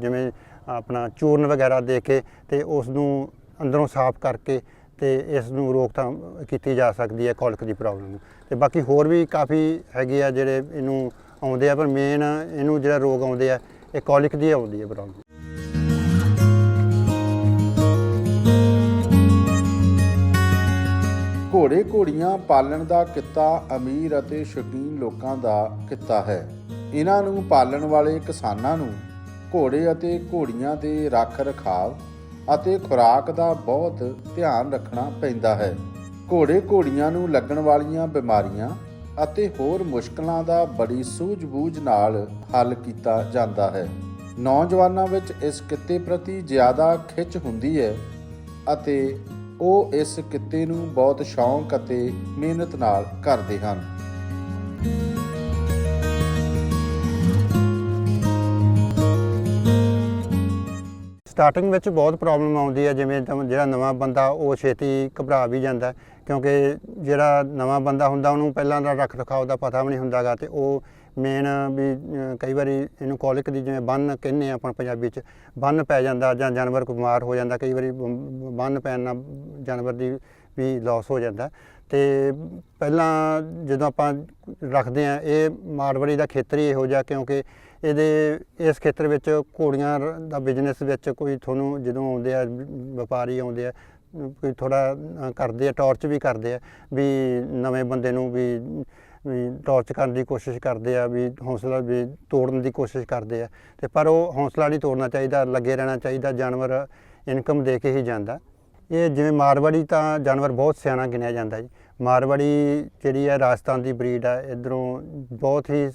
[SPEAKER 2] ਜਿਵੇਂ ਆਪਣਾ ਚੂਰਨ ਵਗੈਰਾ ਦੇ ਕੇ ਤੇ ਉਸ ਨੂੰ ਅੰਦਰੋਂ ਸਾਫ਼ ਕਰਕੇ ਤੇ ਇਸ ਨੂੰ ਰੋਕਥਾਮ ਕੀਤੀ ਜਾ ਸਕਦੀ ਹੈ ਕੋਲਿਕ ਦੀ ਪ੍ਰੋਬਲਮ ਨੂੰ। ਤੇ ਬਾਕੀ ਹੋਰ ਵੀ ਕਾਫੀ ਹੈਗੇ ਆ ਜਿਹੜੇ ਇਹਨੂੰ ਆਉਂਦੇ ਆ, ਪਰ ਮੇਨ ਇਹਨੂੰ ਜਿਹੜਾ ਰੋਗ ਆਉਂਦੇ ਆ, ਇਹ ਕੋਲਿਕ ਦੀ ਆਉਂਦੀ ਹੈ ਪ੍ਰੋਬਲਮ
[SPEAKER 1] ਘੋੜੇ ਘੋੜੀਆਂ ਪਾਲਣ ਦਾ ਕਿੱਤਾ ਅਮੀਰ ਅਤੇ ਸ਼ੌਕੀਨ ਲੋਕਾਂ ਦਾ ਕਿੱਤਾ ਹੈ। ਇਹਨਾਂ ਨੂੰ ਪਾਲਣ ਵਾਲੇ ਕਿਸਾਨਾਂ ਨੂੰ ਘੋੜੇ ਅਤੇ ਘੋੜੀਆਂ ਦੇ ਰੱਖ ਰਖਾਵ ਅਤੇ ਖੁਰਾਕ ਦਾ ਬਹੁਤ ਧਿਆਨ ਰੱਖਣਾ ਪੈਂਦਾ ਹੈ। ਘੋੜੇ ਘੋੜੀਆਂ ਨੂੰ ਲੱਗਣ ਵਾਲੀਆਂ ਬਿਮਾਰੀਆਂ ਅਤੇ ਹੋਰ ਮੁਸ਼ਕਲਾਂ ਦਾ ਬੜੀ ਸੂਝ-ਬੂਝ ਨਾਲ ਹੱਲ ਕੀਤਾ ਜਾਂਦਾ ਹੈ। ਨੌਜਵਾਨਾਂ ਵਿੱਚ ਇਸ ਕਿੱਤੇ ਪ੍ਰਤੀ ਜ਼ਿਆਦਾ ਖਿੱਚ ਹੁੰਦੀ ਹੈ ਅਤੇ ਉਹ ਇਸ ਕਿੱਤੇ ਨੂੰ ਬਹੁਤ ਸ਼ੌਂਕ ਅਤੇ ਮਿਹਨਤ ਨਾਲ ਕਰਦੇ ਹਨ।
[SPEAKER 2] ਸਟਾਰਟਿੰਗ ਵਿੱਚ ਬਹੁਤ ਪ੍ਰੋਬਲਮ ਆਉਂਦੀ ਹੈ, ਜਿਵੇਂ ਜਿਹੜਾ ਨਵਾਂ ਬੰਦਾ ਉਹ ਛੇਤੀ ਘਬਰਾ ਵੀ ਜਾਂਦਾ ਕਿਉਂਕਿ ਜਿਹੜਾ ਨਵਾਂ ਬੰਦਾ ਹੁੰਦਾ ਉਹਨੂੰ ਪਹਿਲਾਂ ਦਾ ਰੱਖ ਰਖਾਵ ਦਾ ਪਤਾ ਵੀ ਨਹੀਂ ਹੁੰਦਾਗਾ ਤੇ ਉਹ ਮੇਨ ਵੀ ਅਹ, ਕਈ ਵਾਰੀ ਇਹਨੂੰ ਕੋਲਿਕ ਦੀ ਜਿਵੇਂ ਬੰਨ ਕਹਿੰਦੇ ਆ ਆਪਾਂ ਪੰਜਾਬੀ ਚ ਬੰਨ ਪੈ ਜਾਂਦਾ ਜਾਂ ਜਾਨਵਰ ਕੋਈ ਬਿਮਾਰ ਹੋ ਜਾਂਦਾ ਕਈ ਵਾਰੀ ਬ- ਬੰਨ ਪੈਣ ਨਾਲ ਜਾਨਵਰ ਦੀ ਵੀ ਲਾਸ ਹੋ ਜਾਂਦਾ। ਤੇ ਪਹਿਲਾਂ ਜਦੋਂ ਆਪਾਂ ਰੱਖਦੇ ਆ ਇਹ ਮਾਰਵਾੜੀ ਦਾ ਖੇਤਰ ਹੀ ਇਹੋ ਜਿਹਾ ਕਿਉਂਕਿ ਇਹਦੇ ਇਸ ਖੇਤਰ ਵਿੱਚ ਘੋੜੀਆਂ ਰ- ਦਾ ਬਿਜ਼ਨਸ ਵਿੱਚ ਕੋਈ ਤੁਹਾਨੂੰ ਜਦੋਂ ਆਉਂਦੇ ਆ ਵਪਾਰੀ ਆਉਂਦੇ ਆ ਕੋਈ ਥੋੜਾ ਕਰਦੇ ਆ ਟਾਰਚ ਵੀ ਕਰਦੇ ਆ, ਵੀ ਨਵੇਂ ਬੰਦੇ ਨੂੰ ਵੀ ਵੀ ਟਾਰਚ ਕਰਨ ਦੀ ਕੋਸ਼ਿਸ਼ ਕਰਦੇ ਆ, ਵੀ ਹੌਸਲਾ ਵੀ ਤੋੜਨ ਦੀ ਕੋਸ਼ਿਸ਼ ਕਰਦੇ ਆ। ਤੇ ਪਰ ਉਹ ਹੌਸਲਾ ਨਹੀਂ ਤੋੜਨਾ ਚਾਹੀਦਾ, ਲੱਗੇ ਰਹਿਣਾ ਚਾਹੀਦਾ, ਜਾਨਵਰ ਇਨਕਮ ਦੇ ਕੇ ਹੀ ਜਾਂਦਾ। ਇਹ ਜਿਵੇਂ ਮਾਰਵਾੜੀ ਤਾਂ ਜਾਨਵਰ ਬਹੁਤ ਸਿਆਣਾ ਗਿਣਿਆ ਜਾਂਦਾ ਜੀ। ਮਾਰਵਾੜੀ ਜਿਹੜੀ ਹੈ ਰਾਜਸਥਾਨ ਦੀ ਬਰੀਡ ਆ, ਇਧਰੋਂ ਬਹੁਤ ਹੀ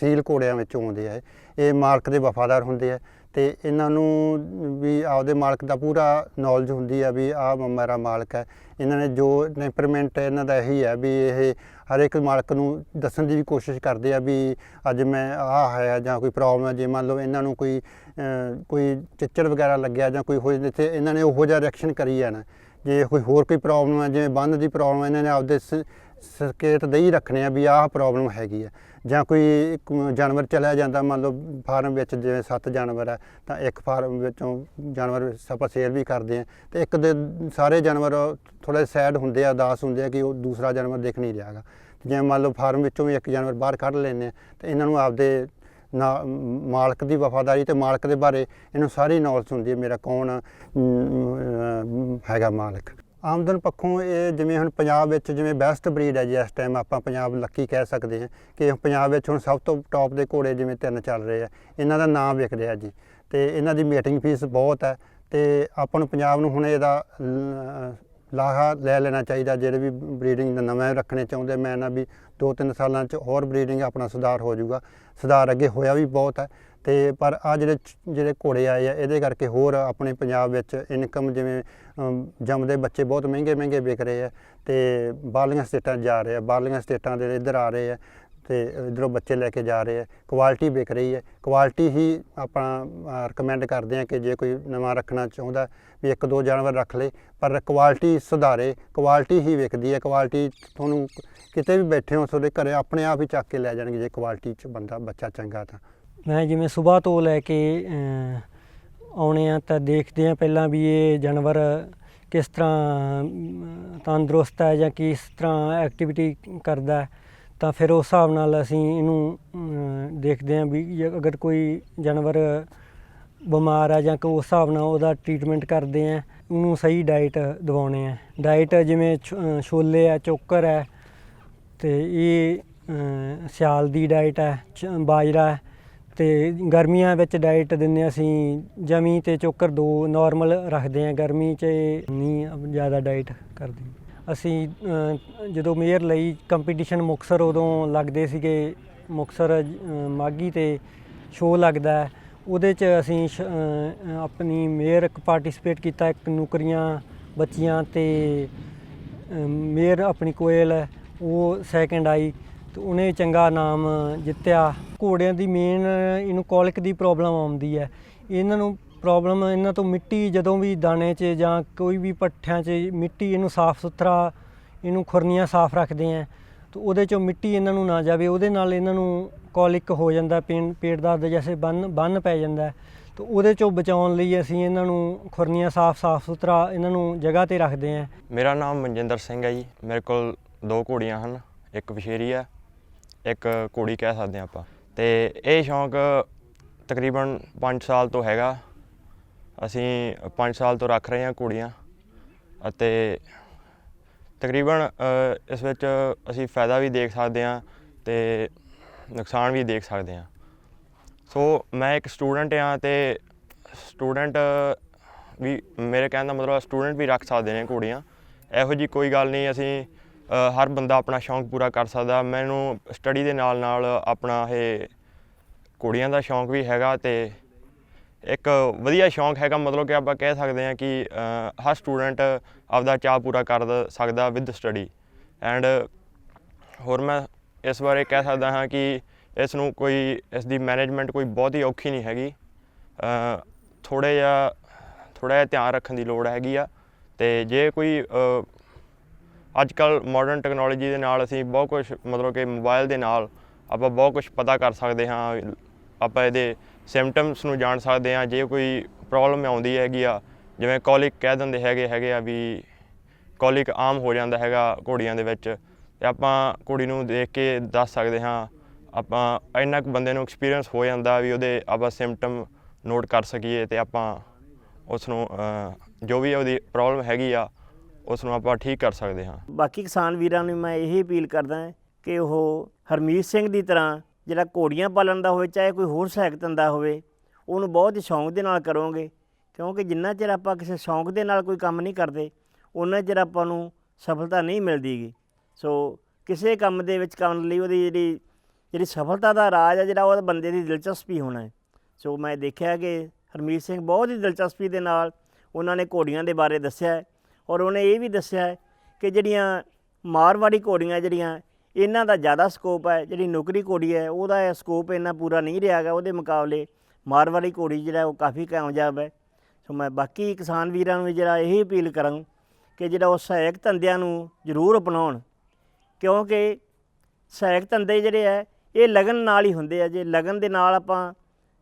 [SPEAKER 2] ਸੀਲ ਘੋੜਿਆਂ ਵਿੱਚੋਂ ਆਉਂਦੇ ਆ ਇਹ। ਇਹ ਮਾਲਕ ਦੇ ਵਫਾਦਾਰ ਹੁੰਦੇ ਆ। ਤੇ ਇਹਨਾਂ ਨੂੰ ਵੀ ਆਪਦੇ ਮਾਲਕ ਦਾ ਪੂਰਾ ਨੌਲੇਜ ਹੁੰਦੀ ਆ ਵੀ ਆਹ ਮੇਰਾ ਮਾਲਕ ਹੈ। ਇਹਨਾਂ ਨੇ ਜੋ ਟੈਂਪਰਮੈਂਟ ਇਹਨਾਂ ਦਾ ਇਹੀ ਹੈ ਵੀ ਇਹ ਹਰ ਇੱਕ ਮਾਲਕ ਨੂੰ ਦੱਸਣ ਦੀ ਵੀ ਕੋਸ਼ਿਸ਼ ਕਰਦੇ ਆ ਵੀ ਅੱਜ ਮੈਂ ਆਹ ਹੈ ਜਾਂ ਕੋਈ ਪ੍ਰੋਬਲਮ ਹੈ, ਜੇ ਮੰਨ ਲਓ ਇਹਨਾਂ ਨੂੰ ਕੋਈ ਕੋਈ ਚਿੱਚੜ ਵਗੈਰਾ ਲੱਗਿਆ ਜਾਂ ਕੋਈ ਹੋ ਜਿੱਥੇ ਇਹਨਾਂ ਨੇ ਉਹੋ ਜਿਹਾ ਰਿਐਕਸ਼ਨ ਕਰੀ ਜਾਣਾ। ਜੇ ਕੋਈ ਹੋਰ ਕੋਈ ਪ੍ਰੋਬਲਮ ਹੈ, ਜਿਵੇਂ ਬੰਦ ਦੀ ਪ੍ਰੋਬਲਮ ਇਹਨਾਂ ਨੇ ਆਪਦੇ ਸ- ਸੰਕੇਤ ਦੇ ਹੀ ਰੱਖਣੇ ਆ ਵੀ ਆਹ ਪ੍ਰੋਬਲਮ ਹੈਗੀ ਆ। ਜਾਂ ਕੋਈ ਇੱਕ ਜਾਨਵਰ ਚਲਿਆ ਜਾਂਦਾ, ਮੰਨ ਲਓ ਫਾਰਮ ਵਿੱਚ ਜਿਵੇਂ ਸੱਤ ਜਾਨਵਰ ਹੈ ਤਾਂ ਇੱਕ ਫਾਰਮ ਵਿੱਚੋਂ ਜਾਨਵਰ ਆਪਾਂ ਸੇਅਰ ਵੀ ਕਰਦੇ ਆ ਤੇ ਇੱਕ ਦੇ ਸਾਰੇ ਜਾਨਵਰ ਥੋੜਾ ਸੈਡ ਹੁੰਦੇ ਆ, ਉਦਾਸ ਹੁੰਦੇ ਆ ਕਿ ਉਹ ਦੂਸਰਾ ਜਾਨਵਰ ਦੇਖ ਨਹੀਂ ਰਿਹਾਗਾ ਜਿਵੇਂ ਮੰਨ ਲਓ ਫਾਰਮ ਵਿੱਚੋਂ ਵੀ ਇੱਕ ਜਾਨਵਰ ਬਾਹਰ ਕੱਢ ਲੈਂਦੇ ਆ ਤੇ ਇਹਨਾਂ ਨੂੰ ਆਪਦੇ ਨਾ ਮਾਲਕ ਦੀ ਵਫਾਦਾਰੀ ਤੇ ਮਾਲਕ ਦੇ ਬਾਰੇ ਇਹਨੂੰ ਸਾਰੀ ਨੌਲੇਜ ਹੁੰਦੀ ਹੈ, ਮੇਰਾ ਕੌਣ ਹੈਗਾ ਮਾਲਕ। ਆਮਦਨ ਪੱਖੋਂ ਇਹ ਜਿਵੇਂ ਹੁਣ ਪੰਜਾਬ ਵਿੱਚ ਜਿਵੇਂ ਬੈਸਟ ਬਰੀਡ ਹੈ ਜੀ ਇਸ ਟਾਈਮ ਆਪਾਂ ਪੰਜਾਬ ਲੱਕੀ ਕਹਿ ਸਕਦੇ ਹਾਂ ਕਿ ਪੰਜਾਬ ਵਿੱਚ ਹੁਣ ਸਭ ਤੋਂ ਟੌਪ ਦੇ ਘੋੜੇ ਜਿਵੇਂ ਤਿੰਨ ਚੱਲ ਰਹੇ ਆ, ਇਹਨਾਂ ਦਾ ਨਾਮ ਵਿਕ ਰਿਹਾ ਜੀ ਤੇ ਇਹਨਾਂ ਦੀ ਮੀਟਿੰਗ ਫੀਸ ਬਹੁਤ ਹੈ ਤੇ ਆਪਾਂ ਨੂੰ ਪੰਜਾਬ ਨੂੰ ਹੁਣ ਇਹਦਾ ਲਾਹਾ ਲੈ ਲੈਣਾ ਚਾਹੀਦਾ, ਜਿਹੜੇ ਵੀ ਬਰੀਡਿੰਗ ਦਾ ਨਵਾਂ ਰੱਖਣੇ ਚਾਹੁੰਦੇ ਮੈਂ ਨਾ ਵੀ 2-3 ਸਾਲਾਂ ਚ ਹੋਰ ਬਰੀਡਿੰਗ ਆਪਣਾ ਸੁਧਾਰ ਹੋ ਜਾਊਗਾ, ਸੁਧਾਰ ਅੱਗੇ ਹੋਇਆ ਵੀ ਬਹੁਤ ਹੈ ਤੇ ਪਰ ਆ ਜਿਹੜੇ ਜਿਹੜੇ ਘੋੜੇ ਆਏ ਆ, ਇਹਦੇ ਕਰਕੇ ਹੋਰ ਆਪਣੇ ਪੰਜਾਬ ਵਿੱਚ ਇਨਕਮ ਜਿਵੇਂ ਜੰਮਦੇ ਬੱਚੇ ਬਹੁਤ ਮਹਿੰਗੇ ਮਹਿੰਗੇ ਵਿਕ ਰਹੇ ਆ ਤੇ ਬਾਹਰਲੀਆਂ ਸਟੇਟਾਂ 'ਚ ਜਾ ਰਹੇ ਆ, ਬਾਹਰਲੀਆਂ ਸਟੇਟਾਂ ਦੇ ਇੱਧਰ ਆ ਰਹੇ ਆ ਤੇ ਇਧਰੋਂ ਬੱਚੇ ਲੈ ਕੇ ਜਾ ਰਹੇ ਆ ਕੁਆਲਿਟੀ ਵਿਕ ਰਹੀ ਹੈ ਕੁਆਲਿਟੀ ਹੀ ਆਪਾਂ ਰეკਮੈਂਡ ਕਰਦੇ ਆ ਕਿ ਜੇ ਕੋਈ ਨਵਾਂ ਰੱਖਣਾ ਚਾਹੁੰਦਾ ਵੀ ਇੱਕ ਦੋ ਜਾਨਵਰ ਰੱਖ ਲੇ, ਪਰ ਕੁਆਲਿਟੀ ਸੁਧਾਰੇ ਕੁਆਲਿਟੀ ਹੀ ਵਿਕਦੀ ਹੈ ਕੁਆਲਿਟੀ ਤੁਹਾਨੂੰ ਕਿਤੇ ਵੀ ਬੈਠੇ ਹੋ, ਤੁਹਾਡੇ ਘਰੇ ਆਪਣੇ ਆਪ ਹੀ ਚੱਕ ਕੇ ਲੈ ਜਾਣਗੇ ਜੇ ਕੁਆਲਿਟੀ 'ਚ ਬੰਦਾ, ਬੱਚਾ ਚੰਗਾ ਤਾਂ।
[SPEAKER 3] ਮੈਂ ਜਿਵੇਂ ਸਵੇਰ ਤੋਂ ਲੈ ਕੇ ਆਉਣੇ ਆ ਤਾਂ ਦੇਖਦੇ ਆ ਪਹਿਲਾਂ ਵੀ ਇਹ ਜਾਨਵਰ ਕਿਸ ਤਰ੍ਹਾਂ ਤੰਦਰੁਸਤ ਹੈ ਜਾਂ ਕਿਸ ਤਰ੍ਹਾਂ ਐਕਟੀਵਿਟੀ ਕਰਦਾ ਤਾਂ ਫਿਰ ਉਸ ਹਿਸਾਬ ਨਾਲ ਅਸੀਂ ਇਹਨੂੰ ਦੇਖਦੇ ਆ ਵੀ ਅਗਰ ਕੋਈ ਜਾਨਵਰ ਬਿਮਾਰ ਆ ਜਾਂ ਕੋਈ ਉਸ ਹਿਸਾਬ ਨਾਲ ਉਹਦਾ ਟ੍ਰੀਟਮੈਂਟ ਕਰਦੇ ਆ, ਉਹਨੂੰ ਸਹੀ ਡਾਈਟ ਦਿਵਾਉਣੇ ਆ। ਡਾਈਟ ਜਿਵੇਂ ਛ- ਛੋਲੇ ਆ ਚੋਕਰ ਹੈ, ਤੇ ਇਹ ਸਿਆਲ ਦੀ ਡਾਈਟ ਹੈ, ਚ- ਬਾਜਰਾ ਹੈ ਤੇ ਗਰਮੀਆਂ ਵਿੱਚ ਡਾਈਟ ਦਿੰਦੇ ਅਸੀਂ ਜਮੀ ਤੇ ਚੋਕਰ ਦੋ ਨਾਰਮਲ ਰੱਖਦੇ ਹਾਂ ਗਰਮੀ 'ਚ ਨਹੀਂ ਜ਼ਿਆਦਾ ਡਾਈਟ ਕਰਦੇ। ਅਸੀਂ ਜਦੋਂ ਮੇਅਰ ਲਈ ਕੰਪੀਟੀਸ਼ਨ ਮੁਕਸਰ ਉਦੋਂ ਲੱਗਦੇ ਸੀਗੇ ਮੁਕਸਰ ਅ, ਮਾਗੀ ਤੇ ਸ਼ੋਅ ਲੱਗਦਾ ਉਹਦੇ 'ਚ ਅਸੀਂ ਸ਼- ਆਪਣੀ ਮੇਅਰ ਪਾਰਟਿਸਿਪੇਟ ਕੀਤਾ ਇੱਕ ਨੌਕਰੀਆਂ ਬੱਚੀਆਂ ਤੇ ਮੇਅਰ ਆਪਣੀ ਕੋਇਲ ਉਹ ਸੈਕੰਡ ਆਈ। ਤੇ ਉਹਨੇ ਚੰਗਾ ਨਾਮ ਜਿੱਤਿਆ। ਘੋੜਿਆਂ ਦੀ ਮੇਨ ਇਹਨੂੰ ਕੋਲਿਕ ਦੀ ਪ੍ਰੋਬਲਮ ਆਉਂਦੀ ਹੈ। ਇਹਨਾਂ ਨੂੰ ਪ੍ਰੋਬਲਮ ਇਹਨਾਂ ਤੋਂ ਮਿੱਟੀ ਜਦੋਂ ਵੀ ਦਾਣੇ 'ਚ ਜਾਂ ਕੋਈ ਵੀ ਪੱਠਿਆਂ 'ਚ ਮਿੱਟੀ ਇਹਨੂੰ ਸਾਫ਼ ਸੁਥਰਾ, ਇਹਨੂੰ ਖੁਰਨੀਆਂ ਸਾਫ਼ ਰੱਖਦੇ ਆ ਤੇ ਉਹਦੇ 'ਚੋਂ ਮਿੱਟੀ ਇਹਨਾਂ ਨੂੰ ਨਾ ਜਾਵੇ। ਉਹਦੇ ਨਾਲ ਇਹਨਾਂ ਨੂੰ ਕੋਲਿਕ ਹੋ ਜਾਂਦਾ, ਪੇਨ, ਪੇਟ ਦਰਦ ਜੈਸੇ ਬੰਨ ਬੰਨ ਪੈ ਜਾਂਦਾ। ਹੈ। ਤੇ ਉਹਦੇ 'ਚੋਂ ਬਚਾਉਣ ਲਈ ਅਸੀਂ ਇਹਨਾਂ ਨੂੰ ਖੁਰਨੀਆਂ ਸਾਫ਼ ਸਾਫ਼ ਸੁਥਰਾ ਇਹਨਾਂ ਨੂੰ ਜਗ੍ਹਾ ਤੇ ਰੱਖਦੇ ਆ
[SPEAKER 7] ਮੇਰਾ ਨਾਮ ਮਨਜਿੰਦਰ ਸਿੰਘ ਹੈ ਜੀ। ਮੇਰੇ ਕੋਲ ਦੋ ਘੋੜੀਆਂ ਹਨ, ਇੱਕ ਵਿਸ਼ੇਰੀ ਹੈ ਇੱਕ ਘੋੜੀ ਕਹਿ ਸਕਦੇ ਹਾਂ ਆਪਾਂ। ਤੇ ਇਹ ਸ਼ੌਂਕ ਤਕਰੀਬਨ 5 ਸਾਲ ਤੋਂ ਹੈਗਾ। ਅਸੀਂ 5 ਸਾਲ ਤੋਂ ਰੱਖ ਰਹੇ ਹਾਂ ਕੁੜੀਆਂ ਅਤੇ ਤਕਰੀਬਨ ਇਸ ਵਿੱਚ ਅਸੀਂ ਫਾਇਦਾ ਵੀ ਦੇਖ ਸਕਦੇ ਹਾਂ ਤੇ ਨੁਕਸਾਨ ਵੀ ਦੇਖ ਸਕਦੇ ਹਾਂ। ਸੋ ਮੈਂ ਇੱਕ ਸਟੂਡੈਂਟ ਹਾਂ ਤੇ ਸਟੂਡੈਂਟ ਵੀ ਮੇਰੇ ਕਹਿਣ ਦਾ ਮਤਲਬ ਸਟੂਡੈਂਟ ਵੀ ਰੱਖ ਸਕਦੇ ਨੇ ਘੋੜੀਆਂ ਇਹੋ ਜੀ ਕੋਈ ਗੱਲ ਨਹੀਂ, ਅਸੀਂ ਹਰ ਬੰਦਾ ਆਪਣਾ ਸ਼ੌਂਕ ਪੂਰਾ ਕਰ ਸਕਦਾ। ਮੈਨੂੰ ਸਟੱਡੀ ਦੇ ਨਾਲ ਨਾਲ ਆਪਣਾ ਇਹ ਕੁੜੀਆਂ ਦਾ ਸ਼ੌਂਕ ਵੀ ਹੈਗਾ ਤੇ ਇੱਕ ਵਧੀਆ ਸ਼ੌਂਕ ਹੈਗਾ। ਮਤਲਬ ਕਿ ਆਪਾਂ ਕਹਿ ਸਕਦੇ ਹਾਂ ਕਿ ਹਰ ਸਟੂਡੈਂਟ ਆਪਦਾ ਚਾਅ ਪੂਰਾ ਕਰ ਸਕਦਾ ਵਿਦ ਸਟੱਡੀ ਐਂਡ ਹੋਰ ਮੈਂ ਇਸ ਬਾਰੇ ਕਹਿ ਸਕਦਾ ਹਾਂ ਕਿ ਇਸ ਨੂੰ ਕੋਈ ਇਸ ਦੀ ਮੈਨੇਜਮੈਂਟ ਕੋਈ ਬਹੁਤ ਹੀ ਔਖੀ ਨਹੀਂ ਹੈਗੀ। ਥੋੜ੍ਹਾ ਜਿਹਾ ਥੋੜ੍ਹਾ ਜਿਹਾ ਧਿਆਨ ਰੱਖਣ ਦੀ ਲੋੜ ਹੈਗੀ ਆ। ਤੇ ਜੇ ਕੋਈ ਅੱਜ ਕੱਲ ਮਾਡਰਨ ਟੈਕਨੋਲੋਜੀ ਦੇ ਨਾਲ ਅਸੀਂ ਬਹੁਤ ਕੁਝ ਮਤਲਬ ਕਿ ਮੋਬਾਈਲ ਦੇ ਨਾਲ ਆਪਾਂ ਬਹੁਤ ਕੁਝ ਪਤਾ ਕਰ ਸਕਦੇ ਹਾਂ। ਆਪਾਂ ਇਹਦੇ ਸਿੰਪਟਮਸ ਨੂੰ ਜਾਣ ਸਕਦੇ ਹਾਂ। ਜੇ ਕੋਈ ਪ੍ਰੋਬਲਮ ਆਉਂਦੀ ਹੈਗੀ ਆ, ਜਿਵੇਂ ਕੋਲਿਕ ਕਹਿ ਦਿੰਦੇ ਹੈਗੇ ਹੈਗੇ ਆ ਵੀ ਕੋਲਿਕ ਆਮ ਹੋ ਜਾਂਦਾ ਹੈਗਾ ਘੋੜੀਆਂ ਦੇ ਵਿੱਚ, ਤੇ ਆਪਾਂ ਘੋੜੀ ਨੂੰ ਦੇਖ ਕੇ ਦੱਸ ਸਕਦੇ ਹਾਂ, ਆਪਾਂ ਇੰਨਾ ਕੁ ਬੰਦੇ ਨੂੰ ਐਕਸਪੀਰੀਅੰਸ ਹੋ ਜਾਂਦਾ ਵੀ ਉਹਦੇ ਆਪਾਂ ਸਿੰਪਟਮ ਨੋਟ ਕਰ ਸਕੀਏ ਤੇ ਆਪਾਂ ਉਸ ਨੂੰ ਜੋ ਵੀ ਉਹਦੀ ਪ੍ਰੋਬਲਮ ਹੈਗੀ ਆ ਉਸ ਨੂੰ ਆਪਾਂ ਠੀਕ ਕਰ ਸਕਦੇ ਹਾਂ।
[SPEAKER 5] ਬਾਕੀ ਕਿਸਾਨ ਵੀਰਾਂ ਨੂੰ ਮੈਂ ਇਹ ਅਪੀਲ ਕਰਦਾ ਕਿ ਉਹ ਹਰਮੀਤ ਸਿੰਘ ਦੀ ਤਰ੍ਹਾਂ ਜਿਹੜਾ ਘੋੜੀਆਂ ਪਾਲਣ ਦਾ ਹੋਵੇ, ਚਾਹੇ ਕੋਈ ਹੋਰ ਸਹਾਇਕ ਧੰਦਾ ਹੋਵੇ, ਉਹਨੂੰ ਬਹੁਤ ਹੀ ਸ਼ੌਂਕ ਦੇ ਨਾਲ ਕਰੋਗੇ। ਕਿਉਂਕਿ ਜਿੰਨਾ ਚਿਰ ਆਪਾਂ ਕਿਸੇ ਸ਼ੌਂਕ ਦੇ ਨਾਲ ਕੋਈ ਕੰਮ ਨਹੀਂ ਕਰਦੇ ਉਹਨਾਂ ਚਿਰ ਆਪਾਂ ਨੂੰ ਸਫਲਤਾ ਨਹੀਂ ਮਿਲਦੀਗੀ ਸੋ ਕਿਸੇ ਕੰਮ ਦੇ ਵਿੱਚ ਕਰਨ ਲਈ ਉਹਦੀ ਜਿਹੜੀ ਜਿਹੜੀ ਸਫਲਤਾ ਦਾ ਰਾਜ ਹੈ ਜਿਹੜਾ ਉਹ ਬੰਦੇ ਦੀ ਦਿਲਚਸਪੀ ਹੋਣਾ ਹੈ। ਸੋ ਮੈਂ ਦੇਖਿਆ ਕਿ ਹਰਮੀਤ ਸਿੰਘ ਬਹੁਤ ਹੀ ਦਿਲਚਸਪੀ ਦੇ ਨਾਲ ਉਹਨਾਂ ਨੇ ਘੋੜੀਆਂ ਦੇ ਬਾਰੇ ਦੱਸਿਆ ਔਰ ਉਹਨੇ ਇਹ ਵੀ ਦੱਸਿਆ ਹੈ ਕਿ ਜਿਹੜੀਆਂ ਮਾਰਵਾੜੀ ਘੋੜੀਆਂ ਜਿਹੜੀਆਂ, ਇਹਨਾਂ ਦਾ ਜ਼ਿਆਦਾ ਸਕੋਪ ਹੈ, ਜਿਹੜੀ ਨੌਕਰੀ ਘੋੜੀ ਹੈ, ਉਹਦਾ ਸਕੋਪ ਇੰਨਾ ਪੂਰਾ ਨਹੀਂ ਰਿਹਾ ਗਾ ਉਹਦੇ ਮੁਕਾਬਲੇ ਮਾਰਵਾੜੀ ਘੋੜੀ ਜਿਹੜਾ ਉਹ ਕਾਫੀ ਕਾਮਯਾਬ ਹੈ। ਸੋ ਮੈਂ ਬਾਕੀ ਕਿਸਾਨ ਵੀਰਾਂ ਨੂੰ ਵੀ ਜਿਹੜਾ ਇਹ ਅਪੀਲ ਕਰਾਂ ਕਿ ਜਿਹੜਾ ਉਹ ਸਹਾਇਕ ਧੰਦਿਆਂ ਨੂੰ ਜ਼ਰੂਰ ਅਪਣਾਉਣ, ਕਿਉਂਕਿ ਸਹਾਇਕ ਧੰਦੇ ਜਿਹੜੇ ਹੈ, ਇਹ ਲਗਨ ਨਾਲ ਹੀ ਹੁੰਦੇ ਆ। ਜੇ ਲਗਨ ਦੇ ਨਾਲ ਆਪਾਂ